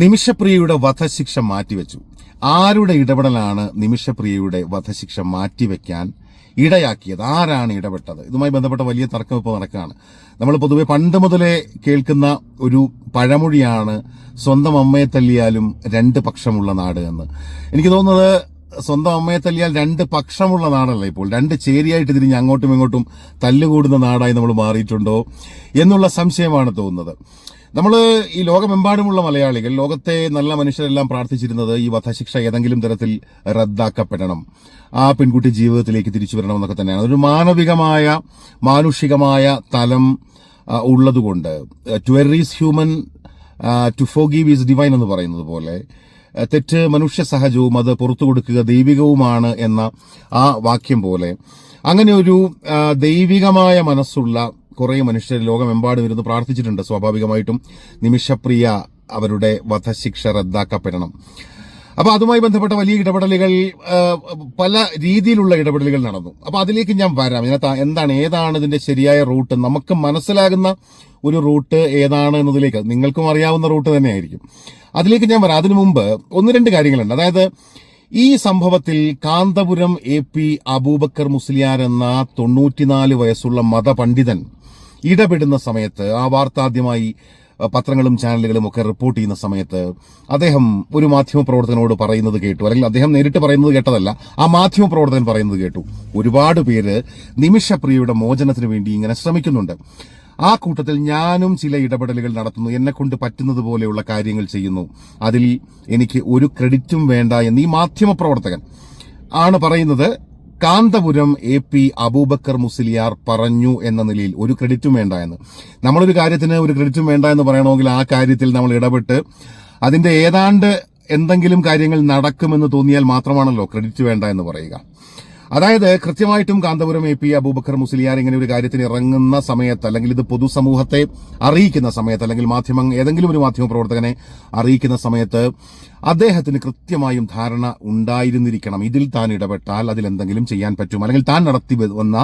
നിമിഷപ്രിയയുടെ വധശിക്ഷ മാറ്റിവെച്ചു. ആരുടെ ഇടപെടലാണ് നിമിഷപ്രിയയുടെ വധശിക്ഷ മാറ്റിവെക്കാൻ ഇടയാക്കിയത്? ആരാണ് ഇടപെട്ടത്? ഇതുമായി ബന്ധപ്പെട്ട വലിയ തർക്കം ഇപ്പോൾ നടക്കുകയാണ്. നമ്മൾ പൊതുവെ പണ്ട് മുതലേ കേൾക്കുന്ന ഒരു പഴമൊഴിയാണ് സ്വന്തം അമ്മയെ തല്ലിയാലും രണ്ട് പക്ഷമുള്ള നാട് എന്ന്. എനിക്ക് തോന്നുന്നത് സ്വന്തം അമ്മയെ തല്ലിയാൽ രണ്ട് പക്ഷമുള്ള നാടല്ല ഇപ്പോൾ. രണ്ട് ചേരിയായിട്ട് തിരിഞ്ഞ് അങ്ങോട്ടും ഇങ്ങോട്ടും തല്ലുകൂടുന്ന നാടായി നമ്മൾ മാറിയിട്ടുണ്ടോ എന്നുള്ള സംശയമാണ് തോന്നുന്നത്. നമ്മൾ ഈ ലോകമെമ്പാടുമുള്ള മലയാളികൾ ലോകത്തെ നല്ല മനുഷ്യരെല്ലാം പ്രാർത്ഥിച്ചിരുന്നത് ഈ വധശിക്ഷ ഏതെങ്കിലും തരത്തിൽ റദ്ദാക്കപ്പെടണം. ആ പെൺകുട്ടി ജീവിതത്തിലേക്ക് തിരിച്ചു വരണം എന്നൊക്കെ തന്നെയാണ്. അതൊരു മാനവികമായ മാനുഷികമായ തലം ഉള്ളതുകൊണ്ട് to err is human to forgive is divine എന്ന് പറയുന്നത് പോലെ തെറ്റ് മനുഷ്യ സഹജവും അത് പുറത്തു കൊടുക്കുക ദൈവികവുമാണ് എന്ന ആ വാക്യം പോലെ അങ്ങനെ ഒരു ദൈവികമായ മനസ്സുള്ള കുറെ മനുഷ്യർ ലോകമെമ്പാടും ഇരുന്ന് പ്രാർത്ഥിച്ചിട്ടുണ്ട്. സ്വാഭാവികമായിട്ടും നിമിഷപ്രിയ അവരുടെ വധശിക്ഷ റദ്ദാക്കപ്പെടണം. അപ്പൊ അതുമായി ബന്ധപ്പെട്ട വലിയ ഇടപെടലുകൾ പല രീതിയിലുള്ള ഇടപെടലുകൾ നടന്നു. അപ്പൊ അതിലേക്ക് ഞാൻ വരാം. ഇതിനകത്ത് എന്താണ് ഏതാണ് ഇതിന്റെ ശരിയായ റൂട്ട്? നമുക്ക് മനസ്സിലാകുന്ന ഒരു റൂട്ട് ഏതാണ് എന്നതിലേക്ക്. നിങ്ങൾക്കും അറിയാവുന്ന റൂട്ട് തന്നെയായിരിക്കും. അതിലേക്ക് ഞാൻ വരാം. അതിനു മുമ്പ് ഒന്ന് രണ്ട് കാര്യങ്ങളുണ്ട്. അതായത് ഈ സംഭവത്തിൽ കാന്തപുരം എ പി അബൂബക്കർ മുസ്ലിയാർ എന്ന തൊണ്ണൂറ്റിനാല് വയസ്സുള്ള മതപണ്ഡിതൻ ഇടപെടുന്ന സമയത്ത് ആ വാർത്ത ആദ്യമായി പത്രങ്ങളും ചാനലുകളും ഒക്കെ റിപ്പോർട്ട് ചെയ്യുന്ന സമയത്ത് അദ്ദേഹം ഒരു മാധ്യമപ്രവർത്തകനോട് പറയുന്നത് കേട്ടു. അല്ലെങ്കിൽ അദ്ദേഹം നേരിട്ട് പറയുന്നത് കേട്ടതല്ല ആ മാധ്യമപ്രവർത്തകൻ പറയുന്നത് കേട്ടു. ഒരുപാട് പേര് നിമിഷപ്രിയയുടെ മോചനത്തിന് വേണ്ടി ഇങ്ങനെ ശ്രമിക്കുന്നുണ്ട്. ആ കൂട്ടത്തിൽ ഞാനും ചില ഇടപെടലുകൾ നടത്തുന്നു. എന്നെ കൊണ്ട് പറ്റുന്നത് പോലെയുള്ള കാര്യങ്ങൾ ചെയ്യുന്നു. അതിൽ എനിക്ക് ഒരു ക്രെഡിറ്റും വേണ്ട എന്ന് ഈ മാധ്യമപ്രവർത്തകൻ ആണ് പറയുന്നത്. കാന്തപുരം എ പി അബൂബക്കർ മുസ്ലിയാർ പറഞ്ഞു എന്ന നിലയിൽ ഒരു ക്രെഡിറ്റും വേണ്ട എന്ന്. നമ്മളൊരു കാര്യത്തിന് ഒരു ക്രെഡിറ്റും വേണ്ട എന്ന് പറയണമെങ്കിൽ ആ കാര്യത്തിൽ നമ്മൾ ഇടപെട്ട് അതിന്റെ ഏതാണ്ട് എന്തെങ്കിലും കാര്യങ്ങൾ നടക്കുമെന്ന് തോന്നിയാൽ മാത്രമാണല്ലോ ക്രെഡിറ്റ് വേണ്ട എന്ന് പറയുക. അതായത് കൃത്യമായിട്ടും കാന്തപുരം എ പി അബൂബക്കർ മുസ്ലിയാർ ഇങ്ങനെ ഒരു കാര്യത്തിന് ഇറങ്ങുന്ന സമയത്ത് അല്ലെങ്കിൽ ഇത് പൊതുസമൂഹത്തെ അറിയിക്കുന്ന സമയത്ത് അല്ലെങ്കിൽ മാധ്യമം ഏതെങ്കിലും ഒരു മാധ്യമ പ്രവർത്തകനെ അറിയിക്കുന്ന സമയത്ത് അദ്ദേഹത്തിന് കൃത്യമായും ധാരണ ഉണ്ടായിരുന്നിരിക്കണം. ഇതിൽ താൻ ഇടപെട്ടാൽ അതിൽ എന്തെങ്കിലും ചെയ്യാൻ പറ്റും. അല്ലെങ്കിൽ താൻ നടത്തി വന്ന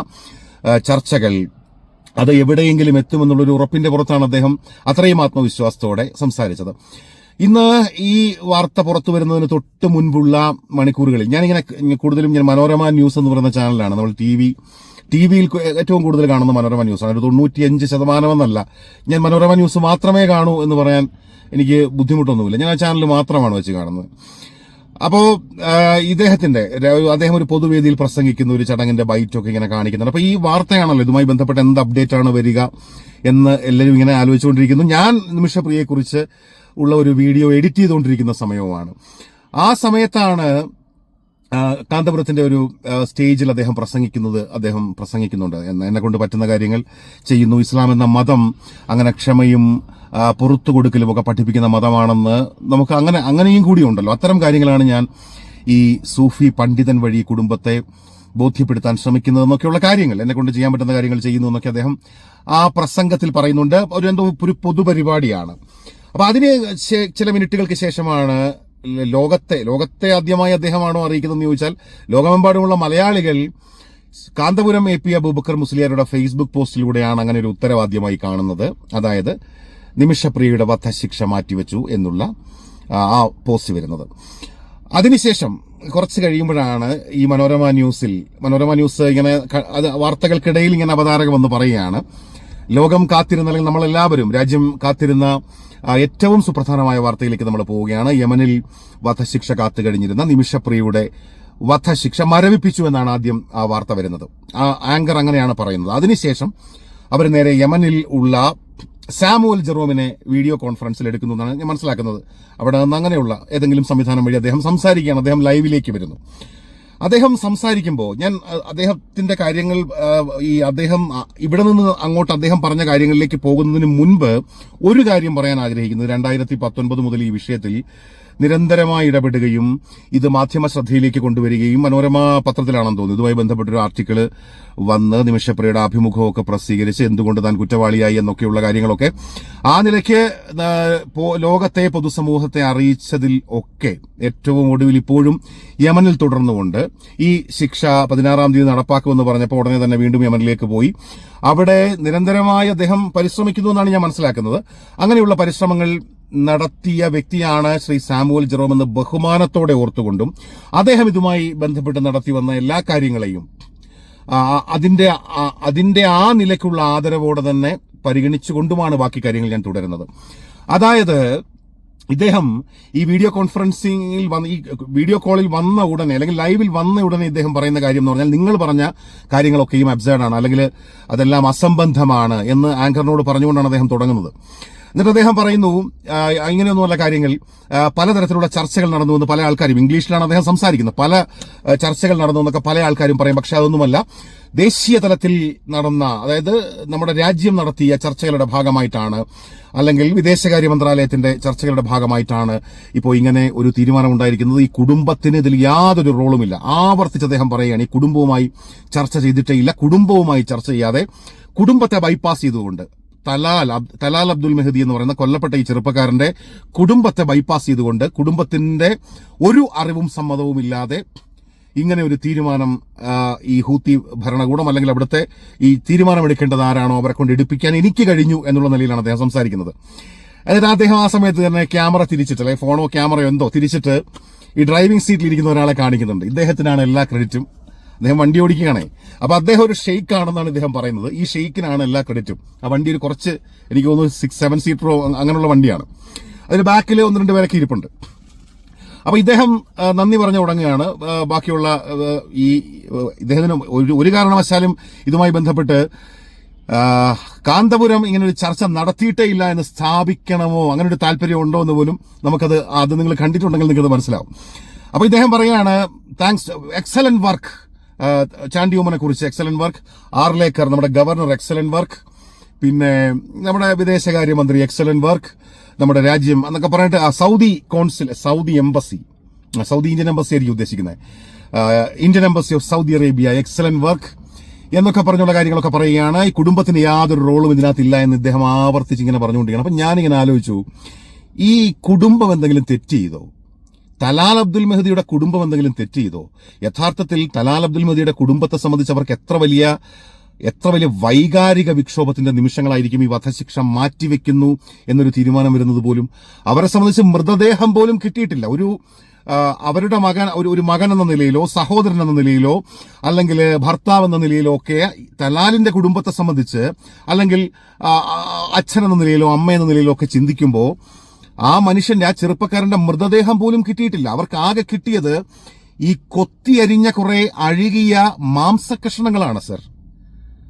ചർച്ചകൾ അത് എവിടെയെങ്കിലും എത്തുമെന്നുള്ളൊരു ഉറപ്പിന്റെ പുറത്താണ് അദ്ദേഹം അത്രയും ആത്മവിശ്വാസത്തോടെ സംസാരിച്ചത്. ഇന്ന് ഈ വാർത്ത പുറത്തു വരുന്നതിന് തൊട്ട് മുൻപുള്ള മണിക്കൂറുകളിൽ ഞാനിങ്ങനെ കൂടുതലും ഞാൻ മനോരമ ന്യൂസ് എന്ന് പറയുന്ന ചാനലാണ്. നമ്മൾ ടി വി ടി വിയിൽ ഏറ്റവും കൂടുതൽ കാണുന്ന മനോരമ ന്യൂസാണ് ഒരു തൊണ്ണൂറ്റിയഞ്ച് ശതമാനമെന്നല്ല ഞാൻ മനോരമ ന്യൂസ് മാത്രമേ കാണൂ എന്ന് പറയാൻ എനിക്ക് ബുദ്ധിമുട്ടൊന്നുമില്ല. ഞാൻ ആ ചാനൽ മാത്രമാണ് വെച്ച് കാണുന്നത്. അപ്പോൾ ഇദ്ദേഹത്തിന്റെ അദ്ദേഹം ഒരു പൊതുവേദിയിൽ പ്രസംഗിക്കുന്ന ഒരു ചടങ്ങിന്റെ ബൈറ്റൊക്കെ ഇങ്ങനെ കാണിക്കുന്നുണ്ട്. അപ്പോൾ ഈ വാർത്തയാണല്ലോ ഇതുമായി ബന്ധപ്പെട്ട് എന്ത് അപ്ഡേറ്റ് ആണ് വരിക എന്ന് എല്ലാവരും ഇങ്ങനെ ആലോചിച്ചുകൊണ്ടിരിക്കുന്നു. ഞാൻ നിമിഷപ്രിയയെ കുറിച്ച് ഉള്ള ഒരു വീഡിയോ എഡിറ്റ് ചെയ്തുകൊണ്ടിരിക്കുന്ന സമയവുമാണ്. ആ സമയത്താണ് കാന്തപുരത്തിന്റെ ഒരു സ്റ്റേജിൽ അദ്ദേഹം പ്രസംഗിക്കുന്നത് അദ്ദേഹം പ്രസംഗിക്കുന്നുണ്ട്. എന്ന് കൊണ്ട് പറ്റുന്ന കാര്യങ്ങൾ ചെയ്യുന്നു. ഇസ്ലാം എന്ന മതം അങ്ങനെ ക്ഷമയും പുറത്തു കൊടുക്കലും ഒക്കെ പഠിപ്പിക്കുന്ന മതമാണെന്ന് നമുക്ക് അങ്ങനെ അങ്ങനെയും കൂടി ഉണ്ടല്ലോ. അത്തരം കാര്യങ്ങളാണ് ഞാൻ ഈ സൂഫി പണ്ഡിതൻ വഴി കുടുംബത്തെ ബോധ്യപ്പെടുത്താൻ ശ്രമിക്കുന്നതെന്നൊക്കെയുള്ള കാര്യങ്ങൾ. എന്നെ കൊണ്ട് ചെയ്യാൻ പറ്റുന്ന കാര്യങ്ങൾ ചെയ്യുന്നു എന്നൊക്കെ അദ്ദേഹം ആ പ്രസംഗത്തിൽ പറയുന്നുണ്ട്. ഒരു എന്തോ ഒരു പൊതുപരിപാടിയാണ്. അപ്പൊ അതിന് ചില മിനിറ്റുകൾക്ക് ശേഷമാണ് ലോകത്തെ ലോകത്തെ ആദ്യമായി അദ്ദേഹമാണോ അറിയിക്കുന്നതെന്ന് ചോദിച്ചാൽ ലോകമെമ്പാടുമുള്ള മലയാളികൾ കാന്തപുരം എ പി അബൂബക്കർ മുസ്ലിയാരുടെ ഫേസ്ബുക്ക് പോസ്റ്റിലൂടെയാണ് അങ്ങനെ ഒരു ഉത്തരവാദ്യമായി കാണുന്നത്. അതായത് നിമിഷപ്രിയയുടെ വധശിക്ഷ മാറ്റിവെച്ചു എന്നുള്ള ആ, പോസ്റ്റ് വരുന്നത്. അതിനുശേഷം കുറച്ച് കഴിയുമ്പോഴാണ് ഈ മനോരമ ന്യൂസിൽ മനോരമ ന്യൂസ് ഇങ്ങനെ അത് വാർത്തകൾക്കിടയിൽ ഇങ്ങനെ അവതാരകം വന്ന് പറയുകയാണ്. ലോകം കാത്തിരുന്ന അല്ലെങ്കിൽ നമ്മളെല്ലാവരും രാജ്യം കാത്തിരുന്ന ഏറ്റവും സുപ്രധാനമായ വാർത്തയിലേക്ക് നമ്മൾ പോവുകയാണ്. യമനിൽ വധശിക്ഷ കാത്തു കഴിഞ്ഞിരുന്ന നിമിഷപ്രിയയുടെ വധശിക്ഷ മരവിപ്പിച്ചു എന്നാണ് ആദ്യം ആ വാർത്ത വരുന്നത്. ആ ആങ്കർ അങ്ങനെയാണ് പറയുന്നത്. അതിനുശേഷം അവർ നേരെ യമനിൽ ഉള്ള സാമുവൽ ജെറോമിനെ വീഡിയോ കോൺഫറൻസിൽ എടുക്കുന്നു എന്നാണ് ഞാൻ മനസ്സിലാക്കുന്നത്. അവിടെ നിന്ന് അങ്ങനെയുള്ള ഏതെങ്കിലും സംവിധാനം വഴി അദ്ദേഹം സംസാരിക്കുകയാണ്. അദ്ദേഹം ലൈവിലേക്ക് വരുന്നു. അദ്ദേഹം സംസാരിക്കുമ്പോൾ ഞാൻ അദ്ദേഹത്തിന്റെ കാര്യങ്ങൾ ഈ അദ്ദേഹം ഇവിടെ നിന്ന് അങ്ങോട്ട് അദ്ദേഹം പറഞ്ഞ കാര്യങ്ങളിലേക്ക് പോകുന്നതിന് മുൻപ് ഒരു കാര്യം പറയാൻ ആഗ്രഹിക്കുന്നത് രണ്ടായിരത്തി പത്തൊൻപത് മുതൽ ഈ വിഷയത്തിൽ നിരന്തരമായി ഇടപെടുകയും ഇത് മാധ്യമ ശ്രദ്ധയിലേക്ക് കൊണ്ടുവരികയും മനോരമ പത്രത്തിലാണെന്ന് തോന്നുന്നു. ഇതുമായി ബന്ധപ്പെട്ടൊരു ആർട്ടിക്കിൾ വന്ന് നിമിഷപ്രിയയുടെ അഭിമുഖമൊക്കെ പ്രസിദ്ധീകരിച്ച് എന്തുകൊണ്ട് താൻ കുറ്റവാളിയായി എന്നൊക്കെയുള്ള കാര്യങ്ങളൊക്കെ ആ നിലയ്ക്ക് ലോകത്തെ പൊതുസമൂഹത്തെ അറിയിച്ചതിൽ ഒക്കെ ഏറ്റവും ഒടുവിൽ ഇപ്പോഴും യമനിൽ തുടർന്നുകൊണ്ട് ഈ ശിക്ഷ പതിനാറാം തീയതി നടപ്പാക്കുമെന്ന് പറഞ്ഞപ്പോൾ ഉടനെ തന്നെ വീണ്ടും യമനിലേക്ക് പോയി. അവിടെ നിരന്തരമായി അദ്ദേഹം പരിശ്രമിക്കുന്നു എന്നാണ് ഞാൻ മനസ്സിലാക്കുന്നത്. അങ്ങനെയുള്ള പരിശ്രമങ്ങൾ നടത്തിയ വ്യക്തിയാണ് ശ്രീ സാമുവൽ ജെറോം എന്ന് ബഹുമാനത്തോടെ ഓർത്തുകൊണ്ടും അദ്ദേഹം ഇതുമായി ബന്ധപ്പെട്ട് നടത്തി വന്ന എല്ലാ കാര്യങ്ങളെയും അതിന്റെ അതിന്റെ ആ നിലയ്ക്കുള്ള ആദരവോടെ തന്നെ പരിഗണിച്ചുകൊണ്ടുമാണ് ബാക്കി കാര്യങ്ങൾ ഞാൻ തുടരുന്നത്. അതായത് ഇദ്ദേഹം ഈ വീഡിയോ കോൺഫറൻസിംഗിൽ വന്ന് ഈ വീഡിയോ കോളിൽ വന്ന ഉടനെ അല്ലെങ്കിൽ ലൈവിൽ വന്ന ഉടനെ ഇദ്ദേഹം പറയുന്ന കാര്യം എന്ന് പറഞ്ഞാൽ നിങ്ങൾ പറഞ്ഞ കാര്യങ്ങളൊക്കെയും അബ്സേഡാണ് അല്ലെങ്കിൽ അതെല്ലാം അസംബന്ധമാണ് എന്ന് ആങ്കറിനോട് പറഞ്ഞുകൊണ്ടാണ് അദ്ദേഹം തുടങ്ങുന്നത്. എന്നിട്ട് അദ്ദേഹം പറയുന്നു ഇങ്ങനെയൊന്നുമല്ല കാര്യങ്ങൾ. പലതരത്തിലുള്ള ചർച്ചകൾ നടന്നു എന്ന് പല ആൾക്കാരും ഇംഗ്ലീഷിലാണ് അദ്ദേഹം സംസാരിക്കുന്നത്. പല ചർച്ചകൾ നടന്നു എന്നൊക്കെ പല ആൾക്കാരും പറയും. പക്ഷെ അതൊന്നുമല്ല. ദേശീയ തലത്തിൽ നടന്ന അതായത് നമ്മുടെ രാജ്യം നടത്തിയ ചർച്ചകളുടെ ഭാഗമായിട്ടാണ് അല്ലെങ്കിൽ വിദേശകാര്യ മന്ത്രാലയത്തിന്റെ ചർച്ചകളുടെ ഭാഗമായിട്ടാണ് ഇപ്പോൾ ഇങ്ങനെ ഒരു തീരുമാനം ഉണ്ടായിരിക്കുന്നത് ഈ കുടുംബത്തിന് ഇതിൽ യാതൊരു റോളുമില്ല. ആവർത്തിച്ച് അദ്ദേഹം പറയുകയാണ് ഈ കുടുംബവുമായി ചർച്ച ചെയ്തിട്ടേ ഇല്ല. കുടുംബവുമായി ചർച്ച ചെയ്യാതെ കുടുംബത്തെ ബൈപ്പാസ് ചെയ്തുകൊണ്ട് തലാൽ തലാൽ അബ്ദുൽ മെഹദി എന്ന് പറയുന്ന കൊല്ലപ്പെട്ട ഈ ചെറുപ്പക്കാരന്റെ കുടുംബത്തെ ബൈപ്പാസ് ചെയ്തുകൊണ്ട് കുടുംബത്തിന്റെ ഒരു അറിവും സമ്മതവും ഇല്ലാതെ ഇങ്ങനെ ഒരു തീരുമാനം ഈ ഹൂത്തി ഭരണകൂടം അല്ലെങ്കിൽ അവിടുത്തെ ഈ തീരുമാനം എടുക്കേണ്ടത് ആരാണോ അവരെ കൊണ്ട് എടുപ്പിക്കാൻ എനിക്ക് കഴിഞ്ഞു എന്നുള്ള നിലയിലാണ് അദ്ദേഹം സംസാരിക്കുന്നത്. എന്നിട്ട് അദ്ദേഹം ആ സമയത്ത് തന്നെ ക്യാമറ തിരിച്ചിട്ട് അല്ലെങ്കിൽ ഫോണോ ക്യാമറയോ എന്തോ തിരിച്ചിട്ട് ഈ ഡ്രൈവിംഗ് സീറ്റിൽ ഇരിക്കുന്ന ഒരാളെ കാണിക്കുന്നുണ്ട്. ഇദ്ദേഹത്തിനാണ് എല്ലാ ക്രെഡിറ്റും അദ്ദേഹം വണ്ടി ഓടിക്കുകയാണേ. അപ്പൊ അദ്ദേഹം ഒരു ഷെയ്ക്ക് ആണെന്നാണ് ഇദ്ദേഹം പറയുന്നത്. ഈ ഷെയ്ക്കിനാണ് എല്ലാ ക്രെഡിറ്റും. ആ വണ്ടി ഒരു കുറച്ച് എനിക്ക് തോന്നുന്നു സിക്സ് സെവൻ സീറ്ററോ അങ്ങനെയുള്ള വണ്ടിയാണ്. അതിന് ബാക്കിൽ ഒന്ന് രണ്ട് പേരൊക്കെ ഇരിപ്പുണ്ട്. അപ്പൊ ഇദ്ദേഹം നന്ദി പറഞ്ഞു തുടങ്ങുകയാണ്. ബാക്കിയുള്ള ഈ ഇദ്ദേഹത്തിന് ഒരു ഒരു കാരണവശാലും ഇതുമായി ബന്ധപ്പെട്ട് കാന്തപുരം ഇങ്ങനെ ഒരു ചർച്ച നടത്തിയിട്ടേ ഇല്ല എന്ന് സ്ഥാപിക്കണമോ അങ്ങനെ ഒരു താല്പര്യം ഉണ്ടോ എന്ന് പോലും നമുക്കത് അത് നിങ്ങൾ കണ്ടിട്ടുണ്ടെങ്കിൽ നിങ്ങൾക്ക് മനസ്സിലാവും. അപ്പൊ ഇദ്ദേഹം പറയുകയാണ് താങ്ക്സ് എക്സലന്റ് വർക്ക് ചാണ്ടിയോമനെ കുറിച്ച് എക്സലന്റ് വർക്ക് ആർലേക്കർ നമ്മുടെ ഗവർണർ എക്സലന്റ് വർക്ക് പിന്നെ നമ്മുടെ വിദേശകാര്യമന്ത്രി എക്സലന്റ് വർക്ക് നമ്മുടെ രാജ്യം എന്നൊക്കെ പറഞ്ഞിട്ട് ആ Saudi council Saudi embassy Saudi Indian embassy ആയിരിക്കും ഉദ്ദേശിക്കുന്നത്. Indian embassy of Saudi Arabia excellent work എന്നൊക്കെ പറഞ്ഞുള്ള കാര്യങ്ങളൊക്കെ പറയുകയാണ്. ഈ കുടുംബത്തിന് യാതൊരു റോളും ഇതിനകത്തില്ല എന്ന് ഇദ്ദേഹം ആവർത്തിച്ച് ഇങ്ങനെ പറഞ്ഞുകൊണ്ടിരിക്കുകയാണ്. അപ്പൊ ഞാനിങ്ങനെ ആലോചിച്ചു ഈ കുടുംബം എന്തെങ്കിലും തെറ്റ് ചെയ്തോ? തലാൽ അബ്ദുൽ മെഹദിയുടെ കുടുംബം എന്തെങ്കിലും തെറ്റ് ചെയ്തോ? യഥാർത്ഥത്തിൽ തലാൽ അബ്ദുൽ മെഹദിയുടെ കുടുംബത്തെ സംബന്ധിച്ച് അവർക്ക് എത്ര വലിയ എത്ര വലിയ വൈകാരിക വിക്ഷോഭത്തിന്റെ നിമിഷങ്ങളായിരിക്കും ഈ വധശിക്ഷ മാറ്റിവെക്കുന്നു എന്നൊരു തീരുമാനം വരുന്നത് പോലും? അവരെ സംബന്ധിച്ച് മൃതദേഹം പോലും കിട്ടിയിട്ടില്ല. ഒരു അവരുടെ മകൻ ഒരു ഒരു മകൻ എന്ന നിലയിലോ സഹോദരൻ എന്ന നിലയിലോ അല്ലെങ്കിൽ ഭർത്താവ് എന്ന നിലയിലോ ഒക്കെ തലാലിന്റെ കുടുംബത്തെ സംബന്ധിച്ച് അല്ലെങ്കിൽ അച്ഛൻ എന്ന നിലയിലോ അമ്മ എന്ന നിലയിലോ ഒക്കെ ചിന്തിക്കുമ്പോൾ ആ മനുഷ്യന്റെ ആ ചെറുപ്പക്കാരന്റെ മൃതദേഹം പോലും കിട്ടിയിട്ടില്ല. അവർക്ക് ആകെ കിട്ടിയത് ഈ കൊത്തിയരിഞ്ഞ കുറെ അഴുകിയ മാംസകഷ്ണങ്ങളാണ് സർ.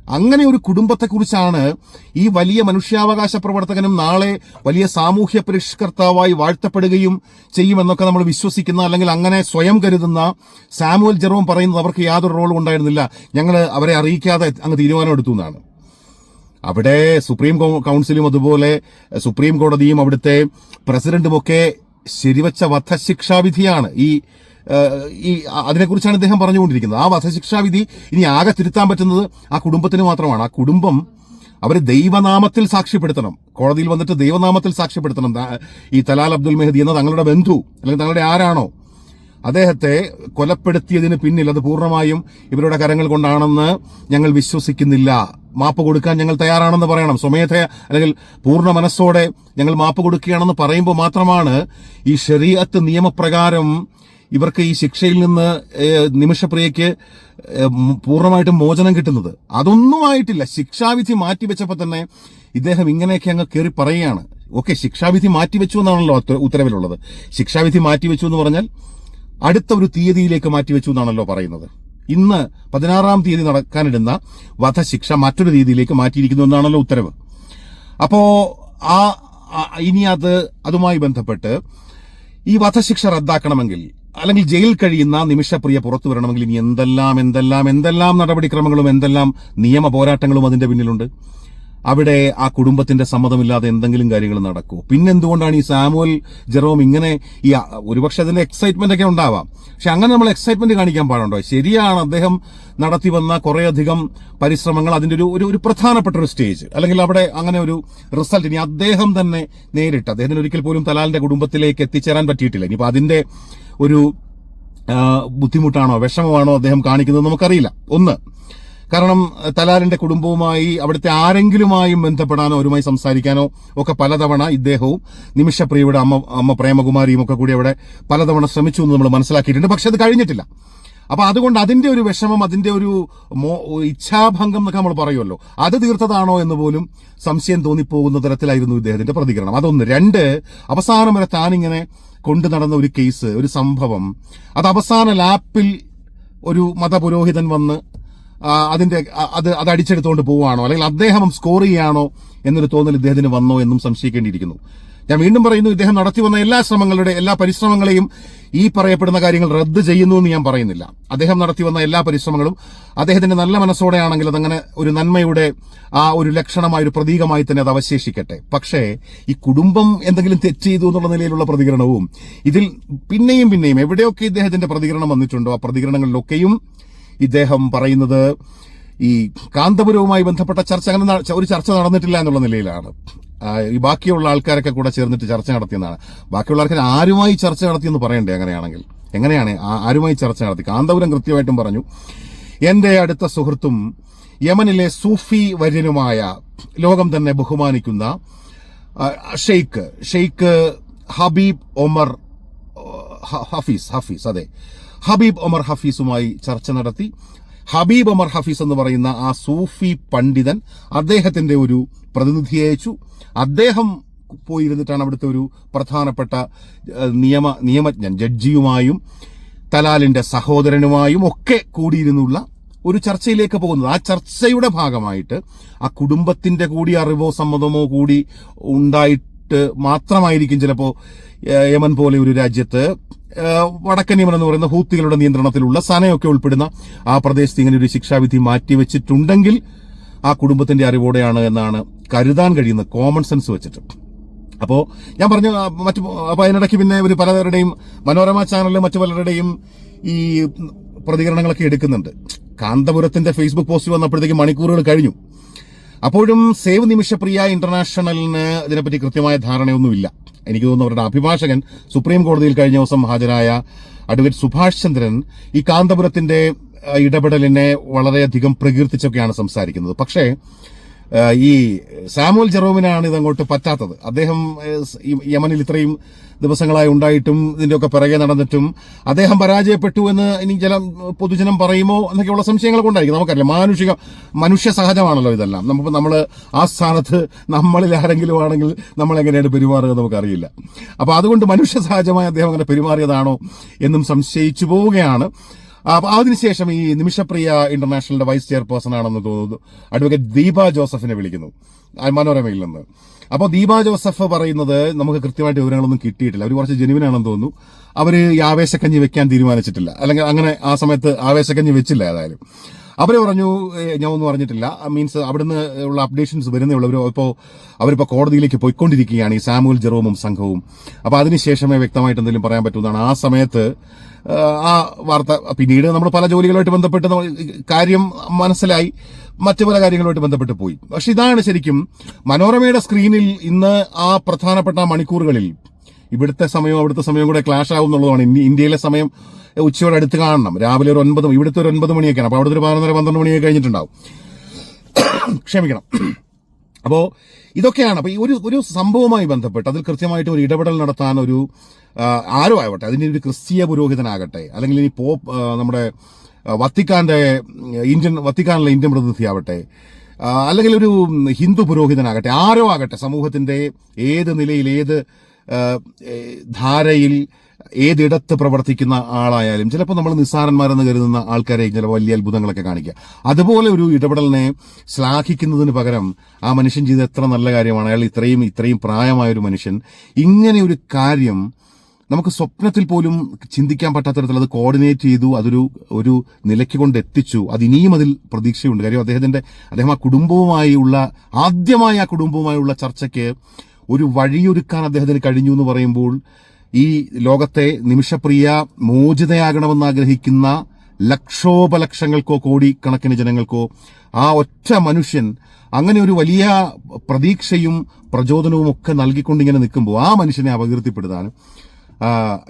അങ്ങനെ ഒരു കുടുംബത്തെക്കുറിച്ചാണ് ഈ വലിയ മനുഷ്യാവകാശ പ്രവർത്തകനും നാളെ വലിയ സാമൂഹ്യ പരിഷ്കർത്താവായി വാഴ്ത്തപ്പെടുകയും ചെയ്യുമെന്നൊക്കെ നമ്മൾ വിശ്വസിക്കുന്ന അല്ലെങ്കിൽ അങ്ങനെ സ്വയം കരുതുന്ന സാമുവൽ ജെറോം പറയുന്നത് അവർക്ക് യാതൊരു റോളും ഉണ്ടായിരുന്നില്ല. ഞങ്ങൾ അവരെ അറിയിക്കാതെ അങ്ങ് തീരുമാനമെടുത്തു എന്നാണ്. അവിടെ സുപ്രീം കൗൺസിലും അതുപോലെ സുപ്രീം കോടതിയും അവിടുത്തെ പ്രസിഡന്റുമൊക്കെ ശരിവച്ച വധശിക്ഷാവിധിയാണ്. ഈ ഈ അതിനെക്കുറിച്ചാണ് ഇദ്ദേഹം പറഞ്ഞുകൊണ്ടിരിക്കുന്നത്. ആ വധശിക്ഷാവിധി ഇനി ആകെ തിരുത്താൻ പറ്റുന്നത് ആ കുടുംബത്തിന് മാത്രമാണ്. ആ കുടുംബം അവർ ദൈവനാമത്തിൽ സാക്ഷ്യപ്പെടുത്തണം. കോടതിയിൽ വന്നിട്ട് ദൈവനാമത്തിൽ സാക്ഷ്യപ്പെടുത്തണം. ഈ തലാൽ അബ്ദുൽ മെഹദി എന്ന തങ്ങളുടെ ബന്ധു അല്ലെങ്കിൽ തങ്ങളുടെ ആരാണോ അദ്ദേഹത്തെ കൊലപ്പെടുത്തിയതിന് പിന്നിൽ അത് പൂർണമായും ഇവരുടെ കരങ്ങൾ കൊണ്ടാണെന്ന് ഞങ്ങൾ വിശ്വസിക്കുന്നില്ല. മാപ്പ് കൊടുക്കാൻ ഞങ്ങൾ തയ്യാറാണെന്ന് പറയണം. സ്വമേധ അല്ലെങ്കിൽ പൂർണ മനസ്സോടെ ഞങ്ങൾ മാപ്പ് കൊടുക്കുകയാണെന്ന് പറയുമ്പോൾ മാത്രമാണ് ഈ ഷെറിയത്ത് നിയമപ്രകാരം ഇവർക്ക് ഈ ശിക്ഷയിൽ നിന്ന് നിമിഷപ്രിയയ്ക്ക് പൂർണമായിട്ടും മോചനം കിട്ടുന്നത്. അതൊന്നും ആയിട്ടില്ല. ശിക്ഷാവിധി മാറ്റിവെച്ചപ്പോൾ തന്നെ ഇദ്ദേഹം ഇങ്ങനെയൊക്കെ അങ്ങ് കയറി പറയുകയാണ്. ഓക്കെ ശിക്ഷാവിധി മാറ്റിവെച്ചു എന്നാണല്ലോ ഉത്ത- ഉത്തരവിലുള്ളത്. ശിക്ഷാവിധി മാറ്റിവെച്ചു എന്ന് പറഞ്ഞാൽ അടുത്ത ഒരു തീയതിയിലേക്ക് മാറ്റിവെച്ചു എന്നാണല്ലോ പറയുന്നത്. ഇന്ന് പതിനാറാം തീയതി നടക്കാനിടുന്ന വധശിക്ഷ മറ്റൊരു തീയതിയിലേക്ക് മാറ്റിയിരിക്കുന്നു എന്നാണല്ലോ ഉത്തരവ്. അപ്പോ ആ ഇനി അത് അതുമായി ബന്ധപ്പെട്ട് ഈ വധശിക്ഷ റദ്ദാക്കണമെങ്കിൽ അല്ലെങ്കിൽ ജയിൽ കഴിയുന്ന നിമിഷപ്രിയ പുറത്തു വരണമെങ്കിൽ ഇനി എന്തെല്ലാം എന്തെല്ലാം എന്തെല്ലാം നടപടിക്രമങ്ങളും എന്തെല്ലാം നിയമ പോരാട്ടങ്ങളും അതിന്റെ പിന്നിലുണ്ട്? അവിടെ ആ കുടുംബത്തിന്റെ സമ്മതമില്ലാതെ എന്തെങ്കിലും കാര്യങ്ങൾ നടക്കുമോ പിന്നെന്തുകൊണ്ടാണ് ഈ സാമുവൽ ജെറോം ഇങ്ങനെ ഈ ഒരുപക്ഷെ അതിന്റെ എക്സൈറ്റ്മെന്റ് ഒക്കെ ഉണ്ടാവാം. പക്ഷെ അങ്ങനെ നമ്മൾ എക്സൈറ്റ്മെന്റ് കാണിക്കാൻ പാടുണ്ടോ? ശരിയാണ് അദ്ദേഹം നടത്തി വന്ന കുറേയധികം പരിശ്രമങ്ങൾ അതിന്റെ ഒരു ഒരു പ്രധാനപ്പെട്ട ഒരു സ്റ്റേജ് അല്ലെങ്കിൽ അവിടെ അങ്ങനെ ഒരു റിസൾട്ട് ഇനി അദ്ദേഹം തന്നെ നേരിട്ട് അദ്ദേഹത്തിന് ഒരിക്കൽ പോലും തലാലിന്റെ കുടുംബത്തിലേക്ക് എത്തിച്ചേരാൻ പറ്റിയിട്ടില്ല. ഇനിയിപ്പോൾ അതിന്റെ ഒരു ബുദ്ധിമുട്ടാണോ വിഷമമാണോ അദ്ദേഹം കാണിക്കുന്നത് നമുക്കറിയില്ല. ഒന്ന് കാരണം തലാലിന്റെ കുടുംബവുമായി അവിടുത്തെ ആരെങ്കിലുമായും ബന്ധപ്പെടാനോ അവരുമായി സംസാരിക്കാനോ ഒക്കെ പലതവണ ഇദ്ദേഹവും നിമിഷപ്രിയയുടെ അമ്മ അമ്മ പ്രേമകുമാരിയും ഒക്കെ കൂടി അവിടെ പലതവണ ശ്രമിച്ചു എന്ന് നമ്മൾ മനസ്സിലാക്കിയിട്ടുണ്ട്. പക്ഷെ അത് കഴിഞ്ഞിട്ടില്ല. അപ്പൊ അതുകൊണ്ട് അതിന്റെ ഒരു വിഷമം അതിന്റെ ഒരു ഇച്ഛാഭംഗം എന്നൊക്കെ നമ്മൾ പറയുമല്ലോ അത് തീർത്തതാണോ എന്ന് പോലും സംശയം തോന്നിപ്പോകുന്ന തരത്തിലായിരുന്നു ഇദ്ദേഹത്തിന്റെ പ്രതികരണം. അതൊന്ന്. രണ്ട് അവസാനം വരെ താനിങ്ങനെ കൊണ്ടു നടന്ന ഒരു കേസ് ഒരു സംഭവം അത് അവസാന ലാപ്പിൽ ഒരു മതപുരോഹിതൻ വന്ന് അതിന്റെ അത് അത് അടിച്ചെടുത്തുകൊണ്ട് പോവുകയാണോ? അല്ലെങ്കിൽ അദ്ദേഹം സ്കോർ ചെയ്യാണോ എന്നൊരു തോന്നൽ ഇദ്ദേഹത്തിന് വന്നോ എന്നും സംശയിക്കേണ്ടിയിരിക്കുന്നു. ഞാൻ വീണ്ടും പറയുന്നു ഇദ്ദേഹം നടത്തി വന്ന എല്ലാ ശ്രമങ്ങളുടെ എല്ലാ പരിശ്രമങ്ങളെയും ഈ പറയപ്പെടുന്ന കാര്യങ്ങൾ റദ്ദ് ചെയ്യുന്നു എന്ന് ഞാൻ പറയുന്നില്ല. അദ്ദേഹം നടത്തി വന്ന എല്ലാ പരിശ്രമങ്ങളും അദ്ദേഹത്തിന്റെ നല്ല മനസ്സോടെയാണെങ്കിൽ അതങ്ങനെ ഒരു നന്മയുടെ ആ ഒരു ലക്ഷണമായ ഒരു പ്രതീകമായി തന്നെ അത് അവശേഷിക്കട്ടെ. പക്ഷേ ഈ കുടുംബം എന്തെങ്കിലും തെറ്റ് ചെയ്തു എന്നുള്ള നിലയിലുള്ള പ്രതികരണവും ഇതിൽ പിന്നെയും പിന്നെയും എവിടെയൊക്കെ ഇദ്ദേഹത്തിന്റെ പ്രതികരണം വന്നിട്ടുണ്ടോ? ആ പ്രതികരണങ്ങളിലൊക്കെയും ഇദ്ദേഹം പറയുന്നത് ഈ കാന്തപുരവുമായി ബന്ധപ്പെട്ട ചർച്ച അങ്ങനെ ഒരു ചർച്ച നടന്നിട്ടില്ല എന്നുള്ള നിലയിലാണ്. ഈ ബാക്കിയുള്ള ആൾക്കാരൊക്കെ കൂടെ ചേർന്നിട്ട് ചർച്ച നടത്തിയെന്നാണ്. ബാക്കിയുള്ള ആൾക്കാർ ആരുമായി ചർച്ച നടത്തിയെന്ന് പറയണ്ടേ അങ്ങനെയാണെങ്കിൽ? എങ്ങനെയാണ് ആരുമായി ചർച്ച നടത്തി? കാന്തപുരം കൃത്യമായിട്ടും പറഞ്ഞു എന്റെ അടുത്ത സുഹൃത്തും യമനിലെ സൂഫി വര്യനുമായ ലോകം തന്നെ ബഹുമാനിക്കുന്ന Sheikh Sheikh Habib Omar Hafiz Hafiz അതെ. ഹബീബ് ഒമർ ഹഫീസുമായി ചർച്ച നടത്തി. ഹബീബ് ഒമർ ഹഫീസ് എന്ന് പറയുന്ന ആ സൂഫി പണ്ഡിതൻ അദ്ദേഹത്തിന്റെ ഒരു പ്രതിനിധിയെ അയച്ചു. അദ്ദേഹം പോയിരുന്നിട്ടാണ് അവിടുത്തെ ഒരു പ്രധാനപ്പെട്ട നിയമ നിയമജ്ഞൻ. ജഡ്ജിയുമായും തലാലിന്റെ സഹോദരനുമായും ഒക്കെ കൂടിയിരുന്നുള്ള ഒരു ചർച്ചയിലേക്ക് പോകുന്നത്. ആ ചർച്ചയുടെ ഭാഗമായിട്ട് ആ കുടുംബത്തിന്റെ കൂടി അറിവോ സമ്മതമോ കൂടി ഉണ്ടായിട്ട് മാത്രമായിരിക്കും ചിലപ്പോൾ യമൻ പോലെ ഒരു രാജ്യത്ത് വടക്കൻ യമൻ എന്ന് പറയുന്ന ഹൂത്തികളുടെ നിയന്ത്രണത്തിലുള്ള സനയൊക്കെ ഉൾപ്പെടുന്ന ആ പ്രദേശത്ത് ഇങ്ങനെ ഒരു ശിക്ഷാവിധി മാറ്റിവെച്ചിട്ടുണ്ടെങ്കിൽ ആ കുടുംബത്തിന്റെ അറിവോടെയാണ് എന്നാണ് കരുതാൻ കഴിയുന്ന കോമൺ സെൻസ് വെച്ചിട്ട്. അപ്പോ ഞാൻ പറഞ്ഞു മറ്റു അപ്പൊ അതിനിടയ്ക്ക് പിന്നെ ഒരു പലരുടെയും മനോരമ ചാനലിൽ മറ്റു പലരുടെയും ഈ പ്രതികരണങ്ങളൊക്കെ എടുക്കുന്നുണ്ട്. കാന്തപുരത്തിന്റെ ഫേസ്ബുക്ക് പോസ്റ്റ് വന്നപ്പോഴത്തേക്ക് മണിക്കൂറുകൾ കഴിഞ്ഞു. അപ്പോഴും സേവ് നിമിഷപ്രിയ ഇന്റർനാഷണലിന് ഇതിനെപ്പറ്റി കൃത്യമായ ധാരണയൊന്നുമില്ല. എനിക്ക് തോന്നുന്നു അവരുടെ അഭിഭാഷകൻ സുപ്രീം കോടതിയിൽ കഴിഞ്ഞ ദിവസം ഹാജരായ അഡ്വക്കേറ്റ് സുഭാഷ് ചന്ദ്രൻ ഈ കാന്തപുരത്തിന്റെ ഇടപെടലിനെ വളരെയധികം പ്രകീർത്തിച്ചൊക്കെയാണ് സംസാരിക്കുന്നത്. പക്ഷേ ഈ സാമുൽ ജെറോമിനാണ് ഇതങ്ങോട്ട് പറ്റാത്തത്. അദ്ദേഹം യമനിൽ ഇത്രയും ദിവസങ്ങളായി ഉണ്ടായിട്ടും ഇതിന്റെയൊക്കെ പിറകെ നടന്നിട്ടും അദ്ദേഹം പരാജയപ്പെട്ടു എന്ന് ഇനി ചില പൊതുജനം പറയുമോ എന്നൊക്കെയുള്ള സംശയങ്ങളൊക്കെ ഉണ്ടായിരിക്കും. നമുക്കറിയാം മാനുഷിക മനുഷ്യ സഹജമാണല്ലോ ഇതെല്ലാം. നമുക്ക് നമ്മൾ ആ സ്ഥാനത്ത് നമ്മളിൽ ആരെങ്കിലും ആണെങ്കിൽ നമ്മൾ എങ്ങനെയാണ് പെരുമാറുക നമുക്കറിയില്ല. അപ്പോൾ അതുകൊണ്ട് മനുഷ്യ സഹജമായി അദ്ദേഹം അങ്ങനെ പെരുമാറിയതാണോ എന്നും സംശയിച്ചു പോവുകയാണ്. അതിനുശേഷം ഈ നിമിഷപ്രിയ ഇന്റർനാഷണലിന്റെ വൈസ് ചെയർപേഴ്സൺ ആണെന്ന് തോന്നുന്നു. അഡ്വക്കേറ്റ് ദീപ ജോസഫിനെ വിളിക്കുന്നു. മനോരമയിൽ നിന്ന്. അപ്പോൾ ദീപ ജോസഫ് പറയുന്നത് നമുക്ക് കൃത്യമായിട്ട് വിവരങ്ങളൊന്നും കിട്ടിയിട്ടില്ല. അവർ കുറച്ച് ജെനുവിനാണെന്ന് തോന്നുന്നു. അവർ ഈ ആവേശക്കഞ്ഞി വെക്കാൻ തീരുമാനിച്ചിട്ടില്ല. അല്ലെങ്കിൽ അങ്ങനെ ആ സമയത്ത് ആവേശക്കഞ്ഞി വെച്ചില്ല ഏതായാലും. അവർ പറഞ്ഞു "ഏ, ഞാൻ ഒന്നും അറിഞ്ഞിട്ടില്ല. മീൻസ് അവിടുന്ന് ഉള്ള അപ്ഡേഷൻസ് വരുന്നേ ഉള്ളൂ ഇപ്പോൾ അവരിപ്പോൾ കോടതിയിലേക്ക് പോയിക്കൊണ്ടിരിക്കുകയാണ് ഈ സാമുവൽ ജെറോമും സംഘവും. അപ്പോൾ അതിനുശേഷമേ വ്യക്തമായിട്ട് എന്തെങ്കിലും പറയാൻ പറ്റുന്നതാണ്. ആ സമയത്ത് ആ, വാർത്ത പിന്നീട് നമ്മൾ പല ജോലികളുമായിട്ട് ബന്ധപ്പെട്ട് കാര്യം മനസ്സിലായി. മറ്റു പല കാര്യങ്ങളുമായിട്ട് ബന്ധപ്പെട്ട് പോയി. പക്ഷെ ഇതാണ് ശരിക്കും മനോരമയുടെ സ്ക്രീനിൽ ഇന്ന് ആ പ്രധാനപ്പെട്ട മണിക്കൂറുകളിൽ ഇവിടുത്തെ സമയവും അവിടുത്തെ സമയവും കൂടെ ക്ലാഷ് ആകും എന്നുള്ളതാണ്. ഇന്ത്യ- ഇന്ത്യയിലെ സമയം ഉച്ചയോടെ അടുത്ത് കാണണം. രാവിലെ ഒരു ഒൻപത് ഇവിടുത്തെ ഒരു ഒൻപത് മണിയൊക്കെയാണ്. അപ്പോൾ അവിടുത്തെ ഒരു പതിനൊന്നര പന്ത്രണ്ട് മണിയൊക്കെ കഴിഞ്ഞിട്ടുണ്ടാവും. ക്ഷമിക്കണം. അപ്പോൾ ഇതൊക്കെയാണ്. അപ്പോൾ ഈ ഒരു ഒരു സംഭവവുമായി ബന്ധപ്പെട്ട് അതിൽ കൃത്യമായിട്ട് ഒരു ഇടപെടൽ നടത്താൻ ഒരു ആരോ ആവട്ടെ അതിന്റെ ഒരു ക്രിസ്തീയ പുരോഹിതനാകട്ടെ അല്ലെങ്കിൽ ഇനി പോ നമ്മുടെ വത്തിക്കാന്റെ ഇന്ത്യൻ വത്തിക്കാനിലെ ഇന്ത്യൻ പ്രതിനിധിയാവട്ടെ അല്ലെങ്കിൽ ഒരു ഹിന്ദു പുരോഹിതനാകട്ടെ ആരോ ആകട്ടെ സമൂഹത്തിന്റെ ഏത് നിലയിൽ ഏത് ധാരയിൽ ഏതിടത്ത് പ്രവർത്തിക്കുന്ന ആളായാലും ചിലപ്പോൾ നമ്മൾ നിസ്സാരന്മാരെന്ന് കരുതുന്ന ആൾക്കാരെ ചിലപ്പോൾ വലിയ അത്ഭുതങ്ങളൊക്കെ കാണിക്കുക. അതുപോലെ ഒരു ഇടപെടലിനെ ശ്ലാഘിക്കുന്നതിന് പകരം ആ മനുഷ്യൻ ചെയ്ത എത്ര നല്ല കാര്യമാണ്. അയാൾ ഇത്രയും ഇത്രയും പ്രായമായ ഒരു മനുഷ്യൻ. ഇങ്ങനെ ഒരു കാര്യം നമുക്ക് സ്വപ്നത്തിൽ പോലും ചിന്തിക്കാൻ പറ്റാത്ത തരത്തിൽ അത് കോർഡിനേറ്റ് ചെയ്തു അതൊരു ഒരു നിലയ്ക്ക് കൊണ്ട് എത്തിച്ചു. അത് ഇനിയും അതിൽ പ്രതീക്ഷയുണ്ട്. കാര്യം അദ്ദേഹത്തിന്റെ അദ്ദേഹം ആ കുടുംബവുമായുള്ള ആദ്യമായി ആ കുടുംബവുമായുള്ള ചർച്ചയ്ക്ക് ഒരു വഴിയൊരുക്കാൻ അദ്ദേഹത്തിന് കഴിഞ്ഞു എന്ന് പറയുമ്പോൾ ഈ ലോകത്തെ നിമിഷപ്രിയ മോചിതയാകണമെന്ന് ആഗ്രഹിക്കുന്ന ലക്ഷോപലക്ഷങ്ങൾക്കോ കോടിക്കണക്കിന് ജനങ്ങൾക്കോ ആ ഒറ്റ മനുഷ്യൻ അങ്ങനെ ഒരു വലിയ പ്രതീക്ഷയും പ്രചോദനവും ഒക്കെ നൽകിക്കൊണ്ട് ഇങ്ങനെ നിൽക്കുമ്പോൾ ആ മനുഷ്യനെ അപകീർത്തിപ്പെടുത്താനും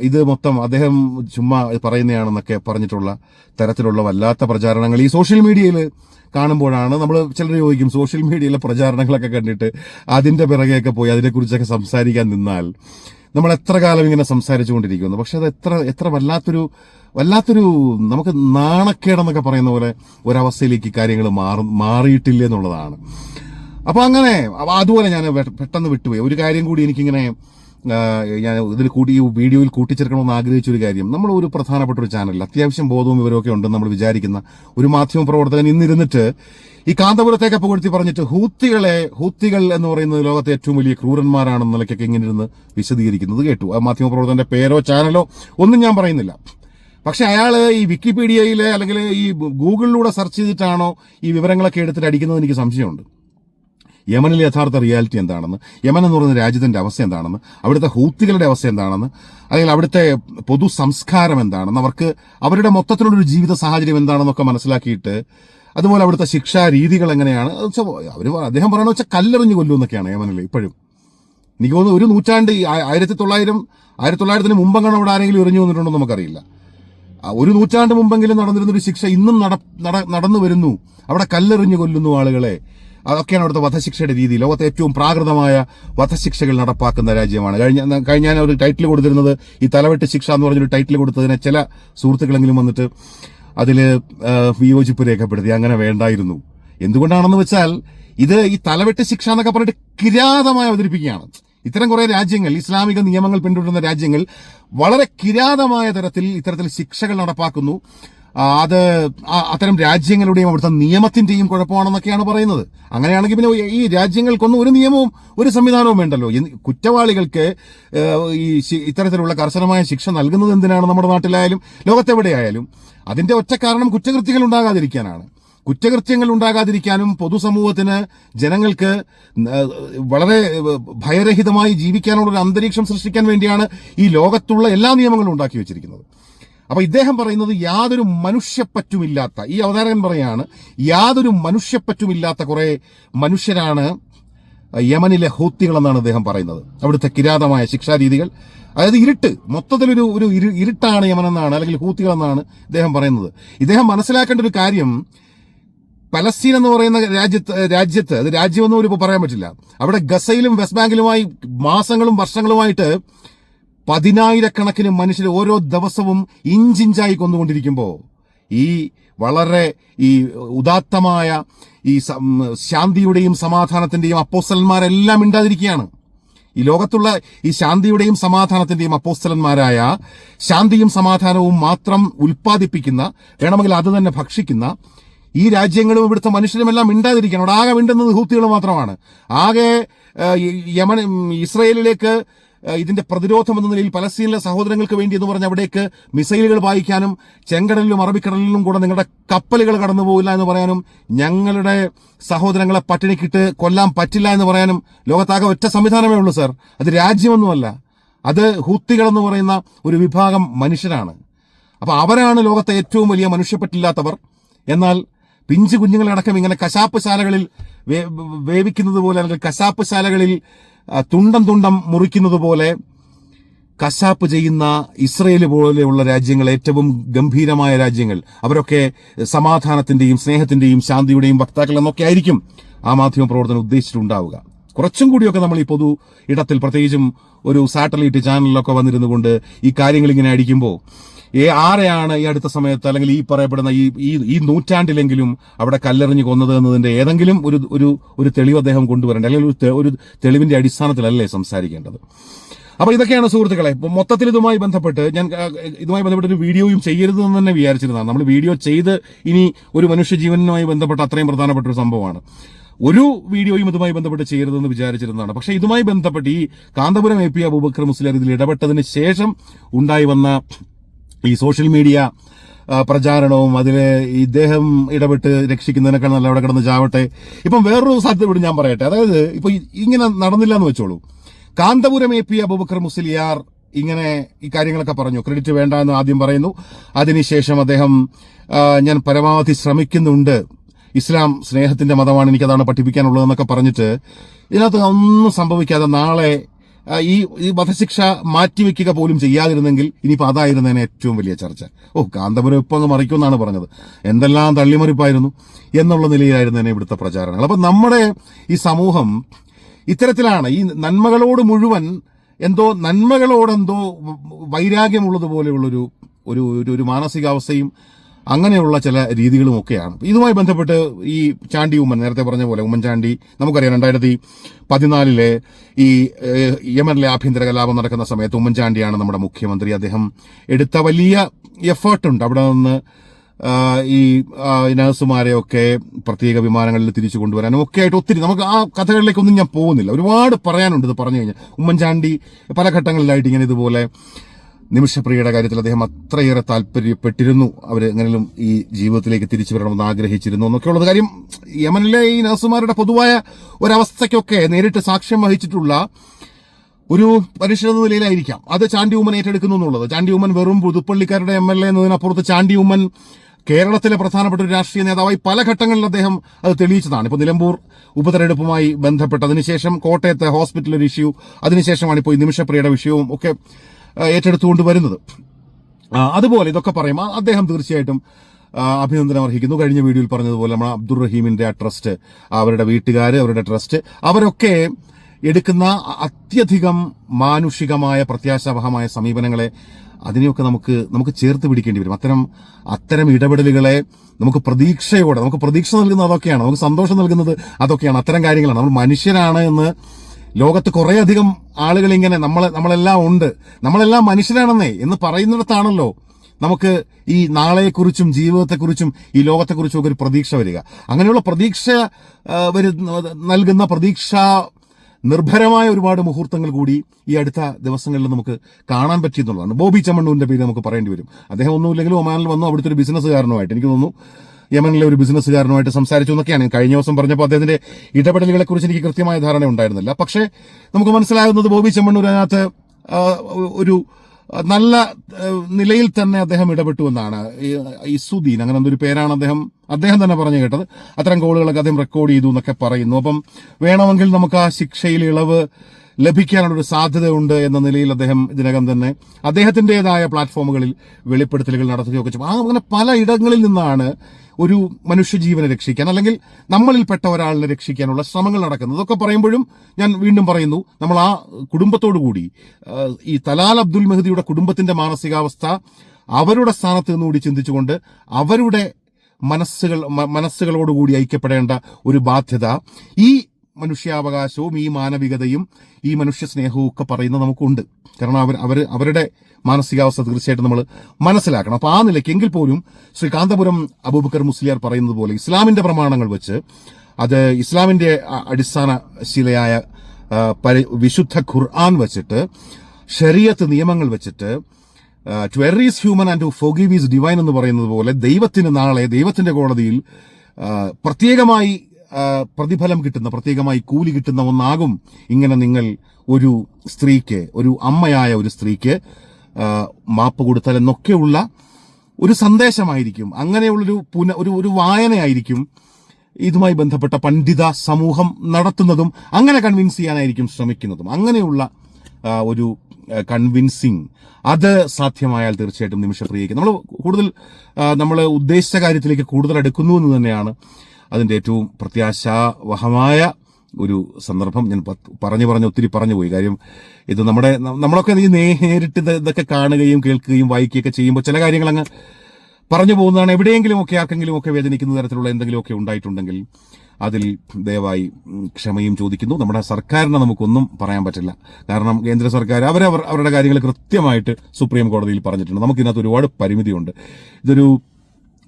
ഇത് മൊത്തം അദ്ദേഹം ചുമ്മാ പറയുന്നതാണെന്നൊക്കെ പറഞ്ഞിട്ടുള്ള തരത്തിലുള്ള വല്ലാത്ത പ്രചാരണങ്ങൾ ഈ സോഷ്യൽ മീഡിയയിൽ കാണുമ്പോഴാണ് നമ്മൾ ചിലർ ചോദിക്കും സോഷ്യൽ മീഡിയയിലെ പ്രചാരണങ്ങളൊക്കെ കണ്ടിട്ട് അതിന്റെ പിറകെയൊക്കെ പോയി അതിനെക്കുറിച്ചൊക്കെ സംസാരിക്കാൻ നിന്നാൽ നമ്മൾ എത്ര കാലം ഇങ്ങനെ സംസാരിച്ചുകൊണ്ടിരിക്കുന്നു? പക്ഷെ അത് എത്ര എത്ര വല്ലാത്തൊരു വല്ലാത്തൊരു നമുക്ക് നാണക്കേടെന്നൊക്കെ പറയുന്ന പോലെ ഒരവസ്ഥയിലേക്ക് കാര്യങ്ങൾ മാറി മാറിയിട്ടില്ല എന്നുള്ളതാണ്. അപ്പോൾ അങ്ങനെ അതുപോലെ ഞാൻ പെട്ടെന്ന് വിട്ടുപോയി. ഒരു കാര്യം കൂടി എനിക്കിങ്ങനെ ഞാൻ ഇതിൽ കൂടി ഈ വീഡിയോയിൽ കൂട്ടിച്ചേർക്കണമെന്ന് ആഗ്രഹിച്ച ഒരു കാര്യം. നമ്മൾ ഒരു പ്രധാനപ്പെട്ട ഒരു ചാനലിൽ അത്യാവശ്യം ബോധവും വിവരമൊക്കെ ഉണ്ടെന്ന് നമ്മൾ വിചാരിക്കുന്ന ഒരു മാധ്യമ പ്രവർത്തകൻ ഇന്നിരുന്നിട്ട് ഈ കാന്തപുരത്തേക്ക് പുകഴ്ത്തി പറഞ്ഞിട്ട് ഹൂത്തികളെ ഹൂത്തികൾ എന്ന് പറയുന്നത് ലോകത്തെ ഏറ്റവും വലിയ ക്രൂരന്മാരാണെന്ന നിലയ്ക്കൊക്കെ ഇങ്ങനെ ഇരുന്ന് വിശദീകരിക്കുന്നത് കേട്ടു. ആ മാധ്യമ പ്രവർത്തകന്റെ പേരോ ചാനലോ ഒന്നും ഞാൻ പറയുന്നില്ല. പക്ഷെ അയാൾ ഈ വിക്കിപീഡിയയിലെ അല്ലെങ്കിൽ ഈ ഗൂഗിളിലൂടെ സെർച്ച് ചെയ്തിട്ടാണോ ഈ വിവരങ്ങളൊക്കെ എടുത്തിട്ട് അടിക്കുന്നത് എനിക്ക് സംശയമുണ്ട്. യമനിലെ യഥാർത്ഥ റിയാലിറ്റി എന്താണെന്ന് യമൻ എന്ന് പറയുന്ന രാജ്യത്തിന്റെ അവസ്ഥ എന്താണെന്ന് അവിടുത്തെ ഹൂത്തികളുടെ അവസ്ഥ എന്താണെന്ന് അല്ലെങ്കിൽ അവിടുത്തെ പൊതു സംസ്കാരം എന്താണെന്ന് അവർക്ക് അവരുടെ മൊത്തത്തിലുള്ള ഒരു ജീവിത സാഹചര്യം എന്താണെന്നൊക്കെ മനസ്സിലാക്കിയിട്ട് അതുപോലെ അവിടുത്തെ ശിക്ഷാ രീതികൾ എങ്ങനെയാണ് അവർ അദ്ദേഹം പറയണ വെച്ചാൽ കല്ലെറിഞ്ഞു കൊല്ലുമെന്നൊക്കെയാണ് യമനിൽ ഇപ്പോഴും. എനിക്ക് തോന്നുന്നു ഒരു നൂറ്റാണ്ട് ആയിരത്തി തൊള്ളായിരം ആയിരത്തി തൊള്ളായിരത്തിന് മുമ്പെങ്ങാണ് അവിടെ ആരെങ്കിലും എറിഞ്ഞു വന്നിട്ടുണ്ടോ നമുക്കറിയില്ല. ഒരു നൂറ്റാണ്ട് മുമ്പെങ്കിലും നടന്നിരുന്നൊരു ശിക്ഷ ഇന്നും നട നട- നടന്നു വരുന്നു. അവിടെ കല്ലെറിഞ്ഞു കൊല്ലുന്നു ആളുകളെ. അതൊക്കെയാണ് അവിടുത്തെ വധശിക്ഷയുടെ രീതി. ലോകത്തെ ഏറ്റവും പ്രാകൃതമായ വധശിക്ഷകൾ നടപ്പാക്കുന്ന രാജ്യമാണ്. കഴിഞ്ഞ കഴിഞ്ഞ ഒരു ടൈറ്റിൽ കൊടുത്തിരുന്നത് ഈ തലവെട്ട് ശിക്ഷ എന്ന് പറഞ്ഞൊരു ടൈറ്റിൽ കൊടുത്തതിനെ ചില സുഹൃത്തുക്കളെങ്കിലും വന്നിട്ട് അതിൽ വിയോജിപ്പ് രേഖപ്പെടുത്തി. അങ്ങനെ വേണ്ടായിരുന്നു. എന്തുകൊണ്ടാണെന്ന് വെച്ചാൽ ഇത് ഈ തലവെട്ട് ശിക്ഷ എന്നൊക്കെ പറഞ്ഞിട്ട് കിരാതമായി അവതരിപ്പിക്കുകയാണ്. ഇത്തരം കുറേ രാജ്യങ്ങൾ ഇസ്ലാമിക നിയമങ്ങൾ പിന്തുടരുന്ന രാജ്യങ്ങൾ വളരെ കിരാതമായ തരത്തിൽ ഇത്തരത്തിൽ ശിക്ഷകൾ നടപ്പാക്കുന്നു. അത് അത്തരം രാജ്യങ്ങളുടെയും അവിടുത്തെ നിയമത്തിന്റെയും കുഴപ്പമാണെന്നൊക്കെയാണ് പറയുന്നത്. അങ്ങനെയാണെങ്കിൽ പിന്നെ ഈ രാജ്യങ്ങൾക്കൊന്നും ഒരു നിയമവും ഒരു സംവിധാനവും വേണ്ടല്ലോ. കുറ്റവാളികൾക്ക് ഈ ഇത്തരത്തിലുള്ള കർശനമായ ശിക്ഷ നൽകുന്നത് എന്തിനാണ് നമ്മുടെ നാട്ടിലായാലും ലോകത്തെവിടെയായാലും? അതിന്റെ ഒറ്റ കാരണം കുറ്റകൃത്യങ്ങൾ ഉണ്ടാകാതിരിക്കാനാണ്. കുറ്റകൃത്യങ്ങൾ ഉണ്ടാകാതിരിക്കാനും പൊതുസമൂഹത്തിന് ജനങ്ങൾക്ക് വളരെ ഭയരഹിതമായി ജീവിക്കാനുള്ള ഒരു അന്തരീക്ഷം സൃഷ്ടിക്കാൻ വേണ്ടിയാണ് ഈ ലോകത്തുള്ള എല്ലാ നിയമങ്ങളും ഉണ്ടാക്കി വെച്ചിരിക്കുന്നത്. അപ്പൊ ഇദ്ദേഹം പറയുന്നത് യാതൊരു മനുഷ്യപ്പറ്റുമില്ലാത്ത ഈ അവതാരകൻ പറയാണ് യാതൊരു മനുഷ്യപ്പറ്റുമില്ലാത്ത കുറെ മനുഷ്യരാണ് യമനിലെ ഹൂത്തികൾ എന്നാണ് അദ്ദേഹം പറയുന്നത്. അവിടുത്തെ കിരാതമായ ശിക്ഷാരീതികൾ. അതായത് ഇരുട്ട് മൊത്തത്തിലൊരു ഒരു ഇരുട്ടാണ് യമനെന്നാണ് അല്ലെങ്കിൽ ഹൂത്തികൾ എന്നാണ് ഇദ്ദേഹം പറയുന്നത്. ഇദ്ദേഹം മനസ്സിലാക്കേണ്ട ഒരു കാര്യം പലസ്തീൻ എന്ന് പറയുന്ന രാജ്യത്ത് രാജ്യത്ത് അത് രാജ്യമെന്നും ഒരു പറയാൻ പറ്റില്ല. അവിടെ ഗസയിലും വെസ്റ്റ് ബാങ്കിലുമായി മാസങ്ങളും വർഷങ്ങളുമായിട്ട് പതിനായിരക്കണക്കിന് മനുഷ്യർ ഓരോ ദിവസവും ഇഞ്ചിഞ്ചായി കൊന്നുകൊണ്ടിരിക്കുമ്പോൾ ഈ വളരെ ഈ ഉദാത്തമായ ഈ ശാന്തിയുടെയും സമാധാനത്തിന്റെയും അപ്പോസ്റ്റലന്മാരെല്ലാം ഇണ്ടാതിരിക്കുകയാണ് ഈ ലോകത്തുള്ള ഈ ശാന്തിയുടെയും സമാധാനത്തിന്റെയും അപ്പോസ്റ്റലന്മാരായ ശാന്തിയും സമാധാനവും മാത്രം ഉൽപ്പാദിപ്പിക്കുന്ന വേണമെങ്കിൽ അത് തന്നെ ഭക്ഷിക്കുന്ന ഈ രാജ്യങ്ങളും ഇവിടുത്തെ മനുഷ്യരുമെല്ലാം മിണ്ടാതിരിക്കണം അവിടെ ആകെ മിണ്ടുന്നത് ഹൂത്തികൾ മാത്രമാണ്. ആകെ യമൻ ഇസ്രയേലിലേക്ക് ഇതിന്റെ പ്രതിരോധം എന്ന നിലയിൽ പലസ്തീനിലെ സഹോദരങ്ങൾക്ക് വേണ്ടി എന്ന് പറഞ്ഞ് അവിടേക്ക് മിസൈലുകൾ വായിക്കാനും ചെങ്കടലിലും അറബിക്കടലിലും കൂടെ നിങ്ങളുടെ കപ്പലുകൾ കടന്നു പോകില്ല എന്ന് പറയാനും ഞങ്ങളുടെ സഹോദരങ്ങളെ പട്ടിണിക്കിട്ട് കൊല്ലാൻ പറ്റില്ല എന്ന് പറയാനും ലോകത്താകെ ഒറ്റ സംവിധാനമേ ഉള്ളൂ സർ. അത് രാജ്യമൊന്നുമല്ല. അത് ഹൂത്തികൾ എന്ന് പറയുന്ന ഒരു വിഭാഗം മനുഷ്യരാണ്. അപ്പൊ അവരാണ് ലോകത്തെ ഏറ്റവും വലിയ മനുഷ്യപ്പറ്റില്ലാത്തവർ. എന്നാൽ പിഞ്ചു കുഞ്ഞുങ്ങളടക്കം ഇങ്ങനെ കശാപ്പ് ശാലകളിൽ വേവിക്കുന്നത് പോലെ അല്ലെങ്കിൽ കശാപ്പ് ശാലകളിൽ തുണ്ടം തുണ്ടം മുറിക്കുന്നത് പോലെ കശാപ്പ് ചെയ്യുന്ന ഇസ്രയേൽ പോലെയുള്ള രാജ്യങ്ങൾ ഏറ്റവും ഗംഭീരമായ രാജ്യങ്ങൾ. അവരൊക്കെ സമാധാനത്തിന്റെയും സ്നേഹത്തിന്റെയും ശാന്തിയുടെയും വക്താക്കൾ എന്നൊക്കെ ആയിരിക്കും ആ മാധ്യമ പ്രവർത്തനം ഉദ്ദേശിച്ചിട്ടുണ്ടാവുക. കുറച്ചും കൂടിയൊക്കെ നമ്മൾ ഈ പൊതു ഇടത്തിൽ പ്രത്യേകിച്ചും ഒരു സാറ്റലൈറ്റ് ചാനലിലൊക്കെ വന്നിരുന്നു കൊണ്ട് ഈ കാര്യങ്ങൾ ഇങ്ങനെ അടിക്കുമ്പോൾ ആരെയാണ് ഈ അടുത്ത സമയത്ത് അല്ലെങ്കിൽ ഈ പറയപ്പെടുന്ന ഈ ഈ നൂറ്റാണ്ടിലെങ്കിലും അവിടെ കല്ലെറിഞ്ഞ് കൊന്നത് എന്നതിന്റെ ഏതെങ്കിലും ഒരു ഒരു ഒരു തെളിവ് അദ്ദേഹം കൊണ്ടുവരേണ്ടത് അല്ലെങ്കിൽ ഒരു തെളിവിന്റെ അടിസ്ഥാനത്തിലല്ലേ സംസാരിക്കേണ്ടത്. അപ്പൊ ഇതൊക്കെയാണ് സുഹൃത്തുക്കളെ മൊത്തത്തിൽ ഇതുമായി ബന്ധപ്പെട്ട് ഞാൻ ഇതുമായി ബന്ധപ്പെട്ട് ഒരു വീഡിയോയും ചെയ്യരുതെന്ന് തന്നെ വിചാരിച്ചിരുന്നതാണ്. നമ്മൾ വീഡിയോ ചെയ്ത് ഇനി ഒരു മനുഷ്യജീവനുമായി ബന്ധപ്പെട്ട അത്രയും പ്രധാനപ്പെട്ട ഒരു സംഭവമാണ്. ഒരു വീഡിയോയും ഇതുമായി ബന്ധപ്പെട്ട് ചെയ്യരുതെന്ന് വിചാരിച്ചിരുന്നതാണ്. പക്ഷേ ഇതുമായി ബന്ധപ്പെട്ട് ഈ കാന്തപുരം എ പി അബൂബക്കർ മുസ്ലിയാർ ഇതിൽ ഇടപെട്ടതിന് ശേഷം ഉണ്ടായി വന്ന ഈ സോഷ്യൽ മീഡിയ പ്രചാരണവും അതിൽ ഇദ്ദേഹം ഇടപെട്ട് രക്ഷിക്കുന്നതിനേക്കാൾ നല്ല അവിടെ കിടന്ന് ചാവട്ടെ. ഇപ്പം വേറൊരു സാധ്യത ഇവിടെ ഞാൻ പറയട്ടെ. അതായത് ഇപ്പൊ ഇങ്ങനെ നടന്നില്ല എന്ന് വെച്ചോളൂ. കാന്തപുരം എ പി അബൂബക്കർ മുസ്ലിയാർ ഇങ്ങനെ ഈ കാര്യങ്ങളൊക്കെ പറഞ്ഞു. ക്രെഡിറ്റ് വേണ്ട എന്ന് ആദ്യം പറയുന്നു. അതിനുശേഷം അദ്ദേഹം ഞാൻ പരമാവധി ശ്രമിക്കുന്നുണ്ട്. ഇസ്ലാം സ്നേഹത്തിന്റെ മതമാണ് എനിക്കതാണ് പഠിപ്പിക്കാനുള്ളതെന്നൊക്കെ പറഞ്ഞിട്ട് ഇതിനകത്ത് ഒന്നും സംഭവിക്കാതെ നാളെ ഈ വധശിക്ഷ മാറ്റിവെക്കുക പോലും ചെയ്യാതിരുന്നെങ്കിൽ ഇനിയിപ്പോൾ അതായിരുന്നതിന് ഏറ്റവും വലിയ ചർച്ച. ഓ കാന്തപുരം ഇപ്പം അങ്ങ് മറിക്കുമെന്നാണ് പറഞ്ഞത്. എന്തെല്ലാം തള്ളിമറിപ്പായിരുന്നു എന്നുള്ള നിലയിലായിരുന്നു തന്നെ ഇവിടുത്തെ പ്രചാരണങ്ങൾ. അപ്പം നമ്മുടെ ഈ സമൂഹം ഇത്തരത്തിലാണ് ഈ നന്മകളോട് മുഴുവൻ എന്തോ നന്മകളോടെന്തോ വൈരാഗ്യമുള്ളതുപോലെയുള്ളൊരു ഒരു ഒരു മാനസികാവസ്ഥയും അങ്ങനെയുള്ള ചില രീതികളുമൊക്കെയാണ്. ഇതുമായി ബന്ധപ്പെട്ട് ഈ ചാണ്ടി ഉമ്മൻ നേരത്തെ പറഞ്ഞ പോലെ ഉമ്മൻചാണ്ടി നമുക്കറിയാം രണ്ടായിരത്തി പതിനാലിലെ ഈ യമനിലെ ആഭ്യന്തര കലാപം നടക്കുന്ന സമയത്ത് ഉമ്മൻചാണ്ടിയാണ് നമ്മുടെ മുഖ്യമന്ത്രി. അദ്ദേഹം എടുത്ത വലിയ എഫേർട്ടുണ്ട്. അവിടെ നിന്ന് ഈ നഴ്സുമാരെയൊക്കെ പ്രത്യേക വിമാനങ്ങളിൽ തിരിച്ചു കൊണ്ടുവരാനും ഒക്കെ ആയിട്ട് ഒത്തിരി നമുക്ക് ആ കഥകളിലേക്കൊന്നും ഞാൻ പോകുന്നില്ല. ഒരുപാട് പറയാനുണ്ട് ഇത് പറഞ്ഞു കഴിഞ്ഞാൽ. ഉമ്മൻചാണ്ടി പല ഘട്ടങ്ങളിലായിട്ട് ഇങ്ങനെ ഇതുപോലെ നിമിഷപ്രിയയുടെ കാര്യത്തിൽ അദ്ദേഹം അത്രയേറെ താല്പര്യപ്പെട്ടിരുന്നു. അവർ എങ്ങനെയും ഈ ജീവിതത്തിലേക്ക് തിരിച്ചു വരണമെന്ന് ആഗ്രഹിച്ചിരുന്നു എന്നൊക്കെയുള്ളത് കാര്യം യമനിലെ ഈ നഴ്സുമാരുടെ പൊതുവായ ഒരവസ്ഥയ്ക്കൊക്കെ നേരിട്ട് സാക്ഷ്യം വഹിച്ചിട്ടുള്ള ഒരു പരിശീലന നിലയിലായിരിക്കാം. അത് ചാണ്ടി ഉമ്മൻ ഏറ്റെടുക്കുന്നു എന്നുള്ളത്. ചാണ്ടി ഉമ്മൻ വെറും പുതുപ്പള്ളിക്കാരുടെ എം എൽ എ എന്നതിനപ്പുറത്ത് ചാണ്ടി ഉമ്മൻ കേരളത്തിലെ പ്രധാനപ്പെട്ട ഒരു രാഷ്ട്രീയ നേതാവായി പല ഘട്ടങ്ങളിൽ അദ്ദേഹം അത് തെളിയിച്ചതാണ്. ഇപ്പോൾ നിലമ്പൂർ ഉപതെരഞ്ഞെടുപ്പുമായി ബന്ധപ്പെട്ട് അതിനുശേഷം കോട്ടയത്തെ ഹോസ്പിറ്റൽ ഒരു ഇഷ്യൂ അതിനുശേഷമാണ് ഇപ്പോൾ ഈ നിമിഷപ്രിയയുടെ വിഷയവും ഒക്കെ ഏറ്റെടുത്തുകൊണ്ട് വരുന്നത്. അതുപോലെ ഇതൊക്കെ പറയും അദ്ദേഹം തീർച്ചയായിട്ടും അഭിനന്ദനം അർഹിക്കുന്നു. കഴിഞ്ഞ വീഡിയോയിൽ പറഞ്ഞതുപോലെ നമ്മൾ അബ്ദുൾ റഹീമിന്റെ ആ ട്രസ്റ്റ് അവരുടെ വീട്ടുകാർ അവരുടെ ട്രസ്റ്റ് അവരൊക്കെ എടുക്കുന്ന അത്യധികം മാനുഷികമായ പ്രത്യാശാവഹമായ സമീപനങ്ങളെ അതിനെയൊക്കെ നമുക്ക് നമുക്ക് ചേർത്ത് പിടിക്കേണ്ടി വരും. അത്തരം അത്തരം ഇടപെടലുകളെ നമുക്ക് പ്രതീക്ഷയോടെ നമുക്ക് പ്രതീക്ഷ നൽകുന്നത് അതൊക്കെയാണ്. നമുക്ക് സന്തോഷം നൽകുന്നത് അതൊക്കെയാണ്. അത്തരം കാര്യങ്ങളാണ്. നമ്മൾ മനുഷ്യരാണ് എന്ന് ലോകത്ത് കുറേയധികം ആളുകൾ ഇങ്ങനെ നമ്മൾ നമ്മളെല്ലാം ഉണ്ട്. നമ്മളെല്ലാം മനുഷ്യരാണെന്നേ എന്ന് പറയുന്നിടത്താണല്ലോ നമുക്ക് ഈ നാളെക്കുറിച്ചും ജീവിതത്തെക്കുറിച്ചും ഈ ലോകത്തെക്കുറിച്ചും ഒക്കെ ഒരു പ്രതീക്ഷ വരിക. അങ്ങനെയുള്ള പ്രതീക്ഷ വരുന്ന നൽകുന്ന പ്രതീക്ഷ നിർഭരമായ ഒരുപാട് മുഹൂർത്തങ്ങൾ കൂടി ഈ അടുത്ത ദിവസങ്ങളിൽ നമുക്ക് കാണാൻ പറ്റിയെന്നുള്ളതാണ്. ബോബി ചമ്മണ്ണൂരിന്റെ പേര് നമുക്ക് പറയേണ്ടി വരും. അദ്ദേഹം ഒന്നുമില്ലെങ്കിലും ഒമാനിൽ വന്നു അവിടുത്തെ ഒരു ബിസിനസ്സുകാരനുമായിട്ട് എനിക്ക് തോന്നുന്നു. യമനിലെ ഒരു ബിസിനസ്സുകാരനുമായിട്ട് സംസാരിച്ചു എന്നൊക്കെയാണ് കഴിഞ്ഞ ദിവസം പറഞ്ഞപ്പോൾ അദ്ദേഹത്തിന്റെ ഇടപെടലുകളെ കുറിച്ച് എനിക്ക് കൃത്യമായ ധാരണ ഉണ്ടായിരുന്നില്ല. പക്ഷേ നമുക്ക് മനസ്സിലാകുന്നത് ബോബി ചെമ്മണ്ണൂർ അതിനകത്ത് ഒരു നല്ല നിലയിൽ തന്നെ അദ്ദേഹം ഇടപെട്ടു എന്നാണ് ഇസുദ്ദീൻ അങ്ങനെ എന്തൊരു പേരാണ് അദ്ദേഹം? അദ്ദേഹം തന്നെ പറഞ്ഞു കേട്ടത്. അത്തരം കോളുകളൊക്കെ അദ്ദേഹം റെക്കോർഡ് ചെയ്തു എന്നൊക്കെ പറയുന്നു. അപ്പം വേണമെങ്കിൽ നമുക്ക് ആ ശിക്ഷയിൽ ഇളവ് ലഭിക്കാനുള്ള ഒരു സാധ്യതയുണ്ട് എന്ന നിലയിൽ അദ്ദേഹം ഇതിനകം തന്നെ അദ്ദേഹത്തിന്റെതായ പ്ലാറ്റ്ഫോമുകളിൽ വെളിപ്പെടുത്തലുകൾ നടത്തുകയൊക്കെ ചെയ്യും അങ്ങനെ പല ഇടങ്ങളിൽ നിന്നാണ് ഒരു മനുഷ്യജീവനെ രക്ഷിക്കാൻ അല്ലെങ്കിൽ നമ്മളിൽപ്പെട്ട ഒരാളിനെ രക്ഷിക്കാനുള്ള ശ്രമങ്ങൾ നടക്കുന്നത്. അതൊക്കെ പറയുമ്പോഴും ഞാൻ വീണ്ടും പറയുന്നു നമ്മൾ ആ കുടുംബത്തോടു കൂടി ഈ തലാൽ അബ്ദുൽ മെഹദിയുടെ കുടുംബത്തിന്റെ മാനസികാവസ്ഥ അവരുടെ സ്ഥാനത്ത് നിന്നുകൂടി ചിന്തിച്ചുകൊണ്ട് അവരുടെ മനസ്സുകൾ മനസ്സുകളോടുകൂടി ഐക്യപ്പെടേണ്ട ഒരു ബാധ്യത ഈ മനുഷ്യാവകാശവും ഈ മാനവികതയും ഈ മനുഷ്യ സ്നേഹവും ഒക്കെ പറയുന്നത് നമുക്കുണ്ട്. കാരണം അവർ അവർ അവരുടെ മാനസികാവസ്ഥ തീർച്ചയായിട്ടും നമ്മൾ മനസ്സിലാക്കണം. അപ്പോൾ ആ നിലയ്ക്ക് എങ്കിൽ പോലും ശ്രീ കാന്തപുരം അബൂബക്കർ മുസ്ലിയാർ പറയുന്നത് പോലെ ഇസ്ലാമിന്റെ പ്രമാണങ്ങൾ വെച്ച് അത് ഇസ്ലാമിന്റെ അടിസ്ഥാന ശിലയായ വിശുദ്ധ ഖുർആൻ വെച്ചിട്ട് ഷരിയത്ത് നിയമങ്ങൾ വെച്ചിട്ട് to err is human and to forgive is divine എന്ന് പറയുന്നത് പോലെ ദൈവത്തിന് നാളെ ദൈവത്തിന്റെ കോടതിയിൽ പ്രത്യേകമായി പ്രതിഫലം കിട്ടുന്ന പ്രത്യേകമായി കൂലി കിട്ടുന്ന ഒന്നാകും ഇങ്ങനെ നിങ്ങൾ ഒരു സ്ത്രീക്ക് ഒരു അമ്മയായ ഒരു സ്ത്രീക്ക് മാപ്പ് കൊടുത്താൽ എന്നൊക്കെയുള്ള ഒരു സന്ദേശമായിരിക്കും. അങ്ങനെയുള്ളൊരു പുന ഒരു ഒരു വായനയായിരിക്കും ഇതുമായി ബന്ധപ്പെട്ട പണ്ഡിത സമൂഹം നടത്തുന്നതും അങ്ങനെ കൺവിൻസ് ചെയ്യാനായിരിക്കും ശ്രമിക്കുന്നതും. അങ്ങനെയുള്ള ഒരു കൺവിൻസിങ് അത് സാധ്യമായാൽ തീർച്ചയായിട്ടും നിമിഷപ്രിയയ്ക്ക്. നമ്മൾ കൂടുതൽ നമ്മൾ ഉദ്ദേശിച്ച കാര്യത്തിലേക്ക് കൂടുതൽ അടുക്കുന്നു എന്ന് തന്നെയാണ് അതിന്റെ ഏറ്റവും പ്രത്യാശാവഹമായ ഒരു സന്ദർഭം ഞാൻ പറഞ്ഞു പറഞ്ഞു ഒത്തിരി പറഞ്ഞു പോയി. കാര്യം ഇത് നമ്മുടെ നമ്മളൊക്കെ ഈ നേരിട്ട് ഇത് ഇതൊക്കെ കാണുകയും കേൾക്കുകയും വായിക്കുകയൊക്കെ ചെയ്യുമ്പോൾ ചില കാര്യങ്ങൾ അങ്ങ് പറഞ്ഞു പോകുന്നതാണ്. എവിടെയെങ്കിലും ഒക്കെ ആർക്കെങ്കിലും ഒക്കെ വേദനിക്കുന്ന തരത്തിലുള്ള എന്തെങ്കിലുമൊക്കെ ഉണ്ടായിട്ടുണ്ടെങ്കിൽ അതിൽ ദയവായി ക്ഷമയും ചോദിക്കുന്നു. നമ്മുടെ സർക്കാരിനെ നമുക്കൊന്നും പറയാൻ പറ്റില്ല. കാരണം കേന്ദ്ര സർക്കാർ അവരവർ അവരുടെ കാര്യങ്ങൾ കൃത്യമായിട്ട് സുപ്രീം കോടതിയിൽ പറഞ്ഞിട്ടുണ്ട്. നമുക്കിതിനകത്ത് ഒരുപാട് പരിമിതിയുണ്ട്. ഇതൊരു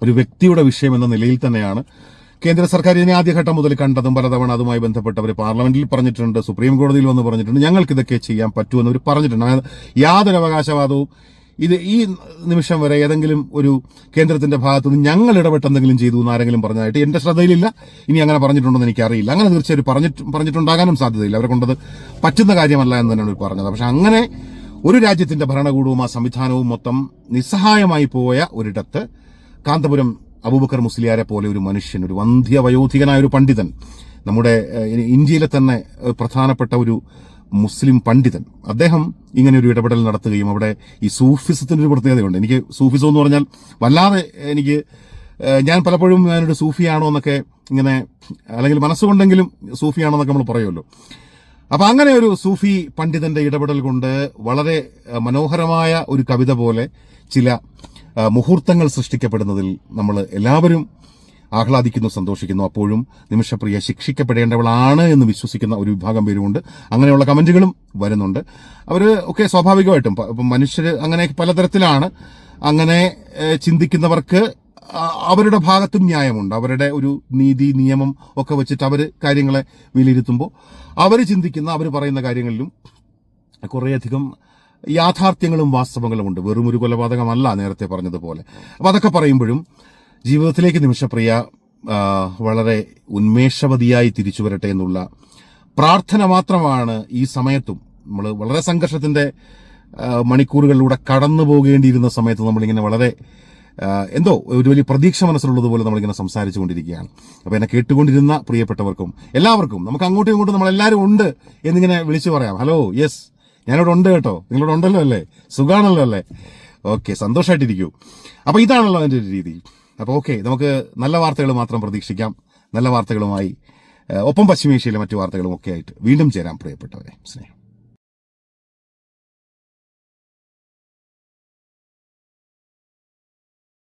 ഒരു വ്യക്തിയുടെ വിഷയം എന്ന നിലയിൽ തന്നെയാണ് കേന്ദ്ര സർക്കാർ ഇതിനെ ആദ്യഘട്ടം മുതൽ കണ്ടതും പലതവണ അതുമായി ബന്ധപ്പെട്ടവർ പാർലമെന്റിൽ പറഞ്ഞിട്ടുണ്ട് സുപ്രീം കോടതിയിൽ വന്ന് പറഞ്ഞിട്ടുണ്ട്. ഞങ്ങൾക്ക് ഇതൊക്കെ ചെയ്യാൻ പറ്റുമെന്ന് അവർ പറഞ്ഞിട്ടുണ്ട്. യാതൊരു അവകാശവാദവും ഇത് ഈ നിമിഷം വരെ ഏതെങ്കിലും ഒരു കേന്ദ്രത്തിന്റെ ഭാഗത്ത് നിന്ന് ഞങ്ങൾ ഇടപെട്ട് എന്തെങ്കിലും ചെയ്തു എന്ന് ആരെങ്കിലും പറഞ്ഞതായിട്ട് എന്റെ ശ്രദ്ധയിലില്ല. ഇനി അങ്ങനെ പറഞ്ഞിട്ടുണ്ടെന്ന് എനിക്കറിയില്ല. അങ്ങനെ തീർച്ചയായും പറഞ്ഞിട്ട് പറഞ്ഞിട്ടുണ്ടാകാനും സാധ്യതയില്ല. അവരെ കൊണ്ടത് പറ്റുന്ന കാര്യമല്ല എന്ന് തന്നെയാണ് പറഞ്ഞത്. പക്ഷെ അങ്ങനെ ഒരു രാജ്യത്തിന്റെ ഭരണകൂടവും ആ സംവിധാനവും മൊത്തം നിസ്സഹായമായി പോയ ഒരിടത്ത് കാന്തപുരം അബൂബക്കർ മുസ്ലിയാരെ പോലെ ഒരു മനുഷ്യൻ ഒരു വന്ധ്യ വയോധികനായ ഒരു പണ്ഡിതൻ നമ്മുടെ ഇന്ത്യയിലെ തന്നെ പ്രധാനപ്പെട്ട ഒരു മുസ്ലിം പണ്ഡിതൻ. അദ്ദേഹം ഇങ്ങനെ ഒരു ഇടപെടൽ നടത്തുകയും അവിടെ ഈ സൂഫിസത്തിന്റെ ഒരു പ്രത്യേകതയുണ്ട്. എനിക്ക് സൂഫിസം എന്ന് പറഞ്ഞാൽ വല്ലാതെ എനിക്ക് ഞാൻ പലപ്പോഴും ഞാനൊരു സൂഫിയാണോ എന്നൊക്കെ ഇങ്ങനെ അല്ലെങ്കിൽ മനസ്സുകൊണ്ടെങ്കിലും സൂഫിയാണോ എന്നൊക്കെ നമ്മൾ പറയുമല്ലോ. അപ്പൊ അങ്ങനെ ഒരു സൂഫി പണ്ഡിതന്റെ ഇടപെടൽ കൊണ്ട് വളരെ മനോഹരമായ ഒരു കവിത പോലെ ചില മുഹൂർത്തങ്ങൾ സൃഷ്ടിക്കപ്പെടുന്നതിൽ നമ്മൾ എല്ലാവരും ആഹ്ലാദിക്കുന്നു സന്തോഷിക്കുന്നു. അപ്പോഴും നിമിഷപ്രിയ ശിക്ഷിക്കപ്പെടേണ്ടവളാണ് എന്ന് വിശ്വസിക്കുന്ന ഒരു വിഭാഗം പേരുമുണ്ട്. അങ്ങനെയുള്ള കമന്റുകളും വരുന്നുണ്ട്. അവർ ഒക്കെ സ്വാഭാവികമായിട്ടും മനുഷ്യര് അങ്ങനെ പലതരത്തിലാണ് അങ്ങനെ ചിന്തിക്കുന്നവർക്ക് അവരുടെ ഭാഗത്തും ന്യായമുണ്ട്. അവരുടെ ഒരു നീതി നിയമം ഒക്കെ വെച്ചിട്ട് അവർ കാര്യങ്ങളെ വിലയിരുത്തുമ്പോൾ അവർ ചിന്തിക്കുന്ന അവർ പറയുന്ന കാര്യങ്ങളിലും കുറേയധികം യാഥാർത്ഥ്യങ്ങളും വാസ്തവങ്ങളും ഉണ്ട്. വെറും ഒരു കൊലപാതകമല്ല നേരത്തെ പറഞ്ഞതുപോലെ. അപ്പൊ അതൊക്കെ പറയുമ്പോഴും ജീവിതത്തിലേക്ക് നിമിഷപ്രിയ വളരെ ഉന്മേഷവതിയായി തിരിച്ചു വരട്ടെ എന്നുള്ള പ്രാർത്ഥന മാത്രമാണ് ഈ സമയത്തും നമ്മൾ വളരെ സംഘർഷത്തിന്റെ മണിക്കൂറുകളിലൂടെ കടന്നു പോകേണ്ടിയിരുന്ന സമയത്ത് നമ്മളിങ്ങനെ വളരെ എന്തോ ഒരു വലിയ പ്രതീക്ഷ മനസ്സിലുള്ളതുപോലെ നമ്മളിങ്ങനെ സംസാരിച്ചു കൊണ്ടിരിക്കുകയാണ് അപ്പോൾ എന്നെ കേട്ടുകൊണ്ടിരുന്ന പ്രിയപ്പെട്ടവർക്കും എല്ലാവർക്കും നമുക്ക് അങ്ങോട്ടും ഇങ്ങോട്ടും നമ്മളെല്ലാവരും ഉണ്ട് എന്നിങ്ങനെ വിളിച്ചു പറയാം. Hello yes. ഞാനിവിടെ ഉണ്ട് കേട്ടോ. നിങ്ങളിവിടെ ഉണ്ടല്ലോ അല്ലേ? സുഖമാണല്ലോ അല്ലേ? ഓക്കെ സന്തോഷമായിട്ടിരിക്കൂ അപ്പൊ ഇതാണല്ലോ അതിന്റെ ഒരു രീതി. അപ്പോൾ ഓക്കെ നമുക്ക് നല്ല വാർത്തകൾ മാത്രം പ്രതീക്ഷിക്കാം. നല്ല വാർത്തകളുമായി ഒപ്പം പശ്ചിമേഷ്യയിലെ മറ്റു വാർത്തകളും ഒക്കെ ആയിട്ട് വീണ്ടും ചേരാം പ്രിയപ്പെട്ടവരെ സ്നേഹം.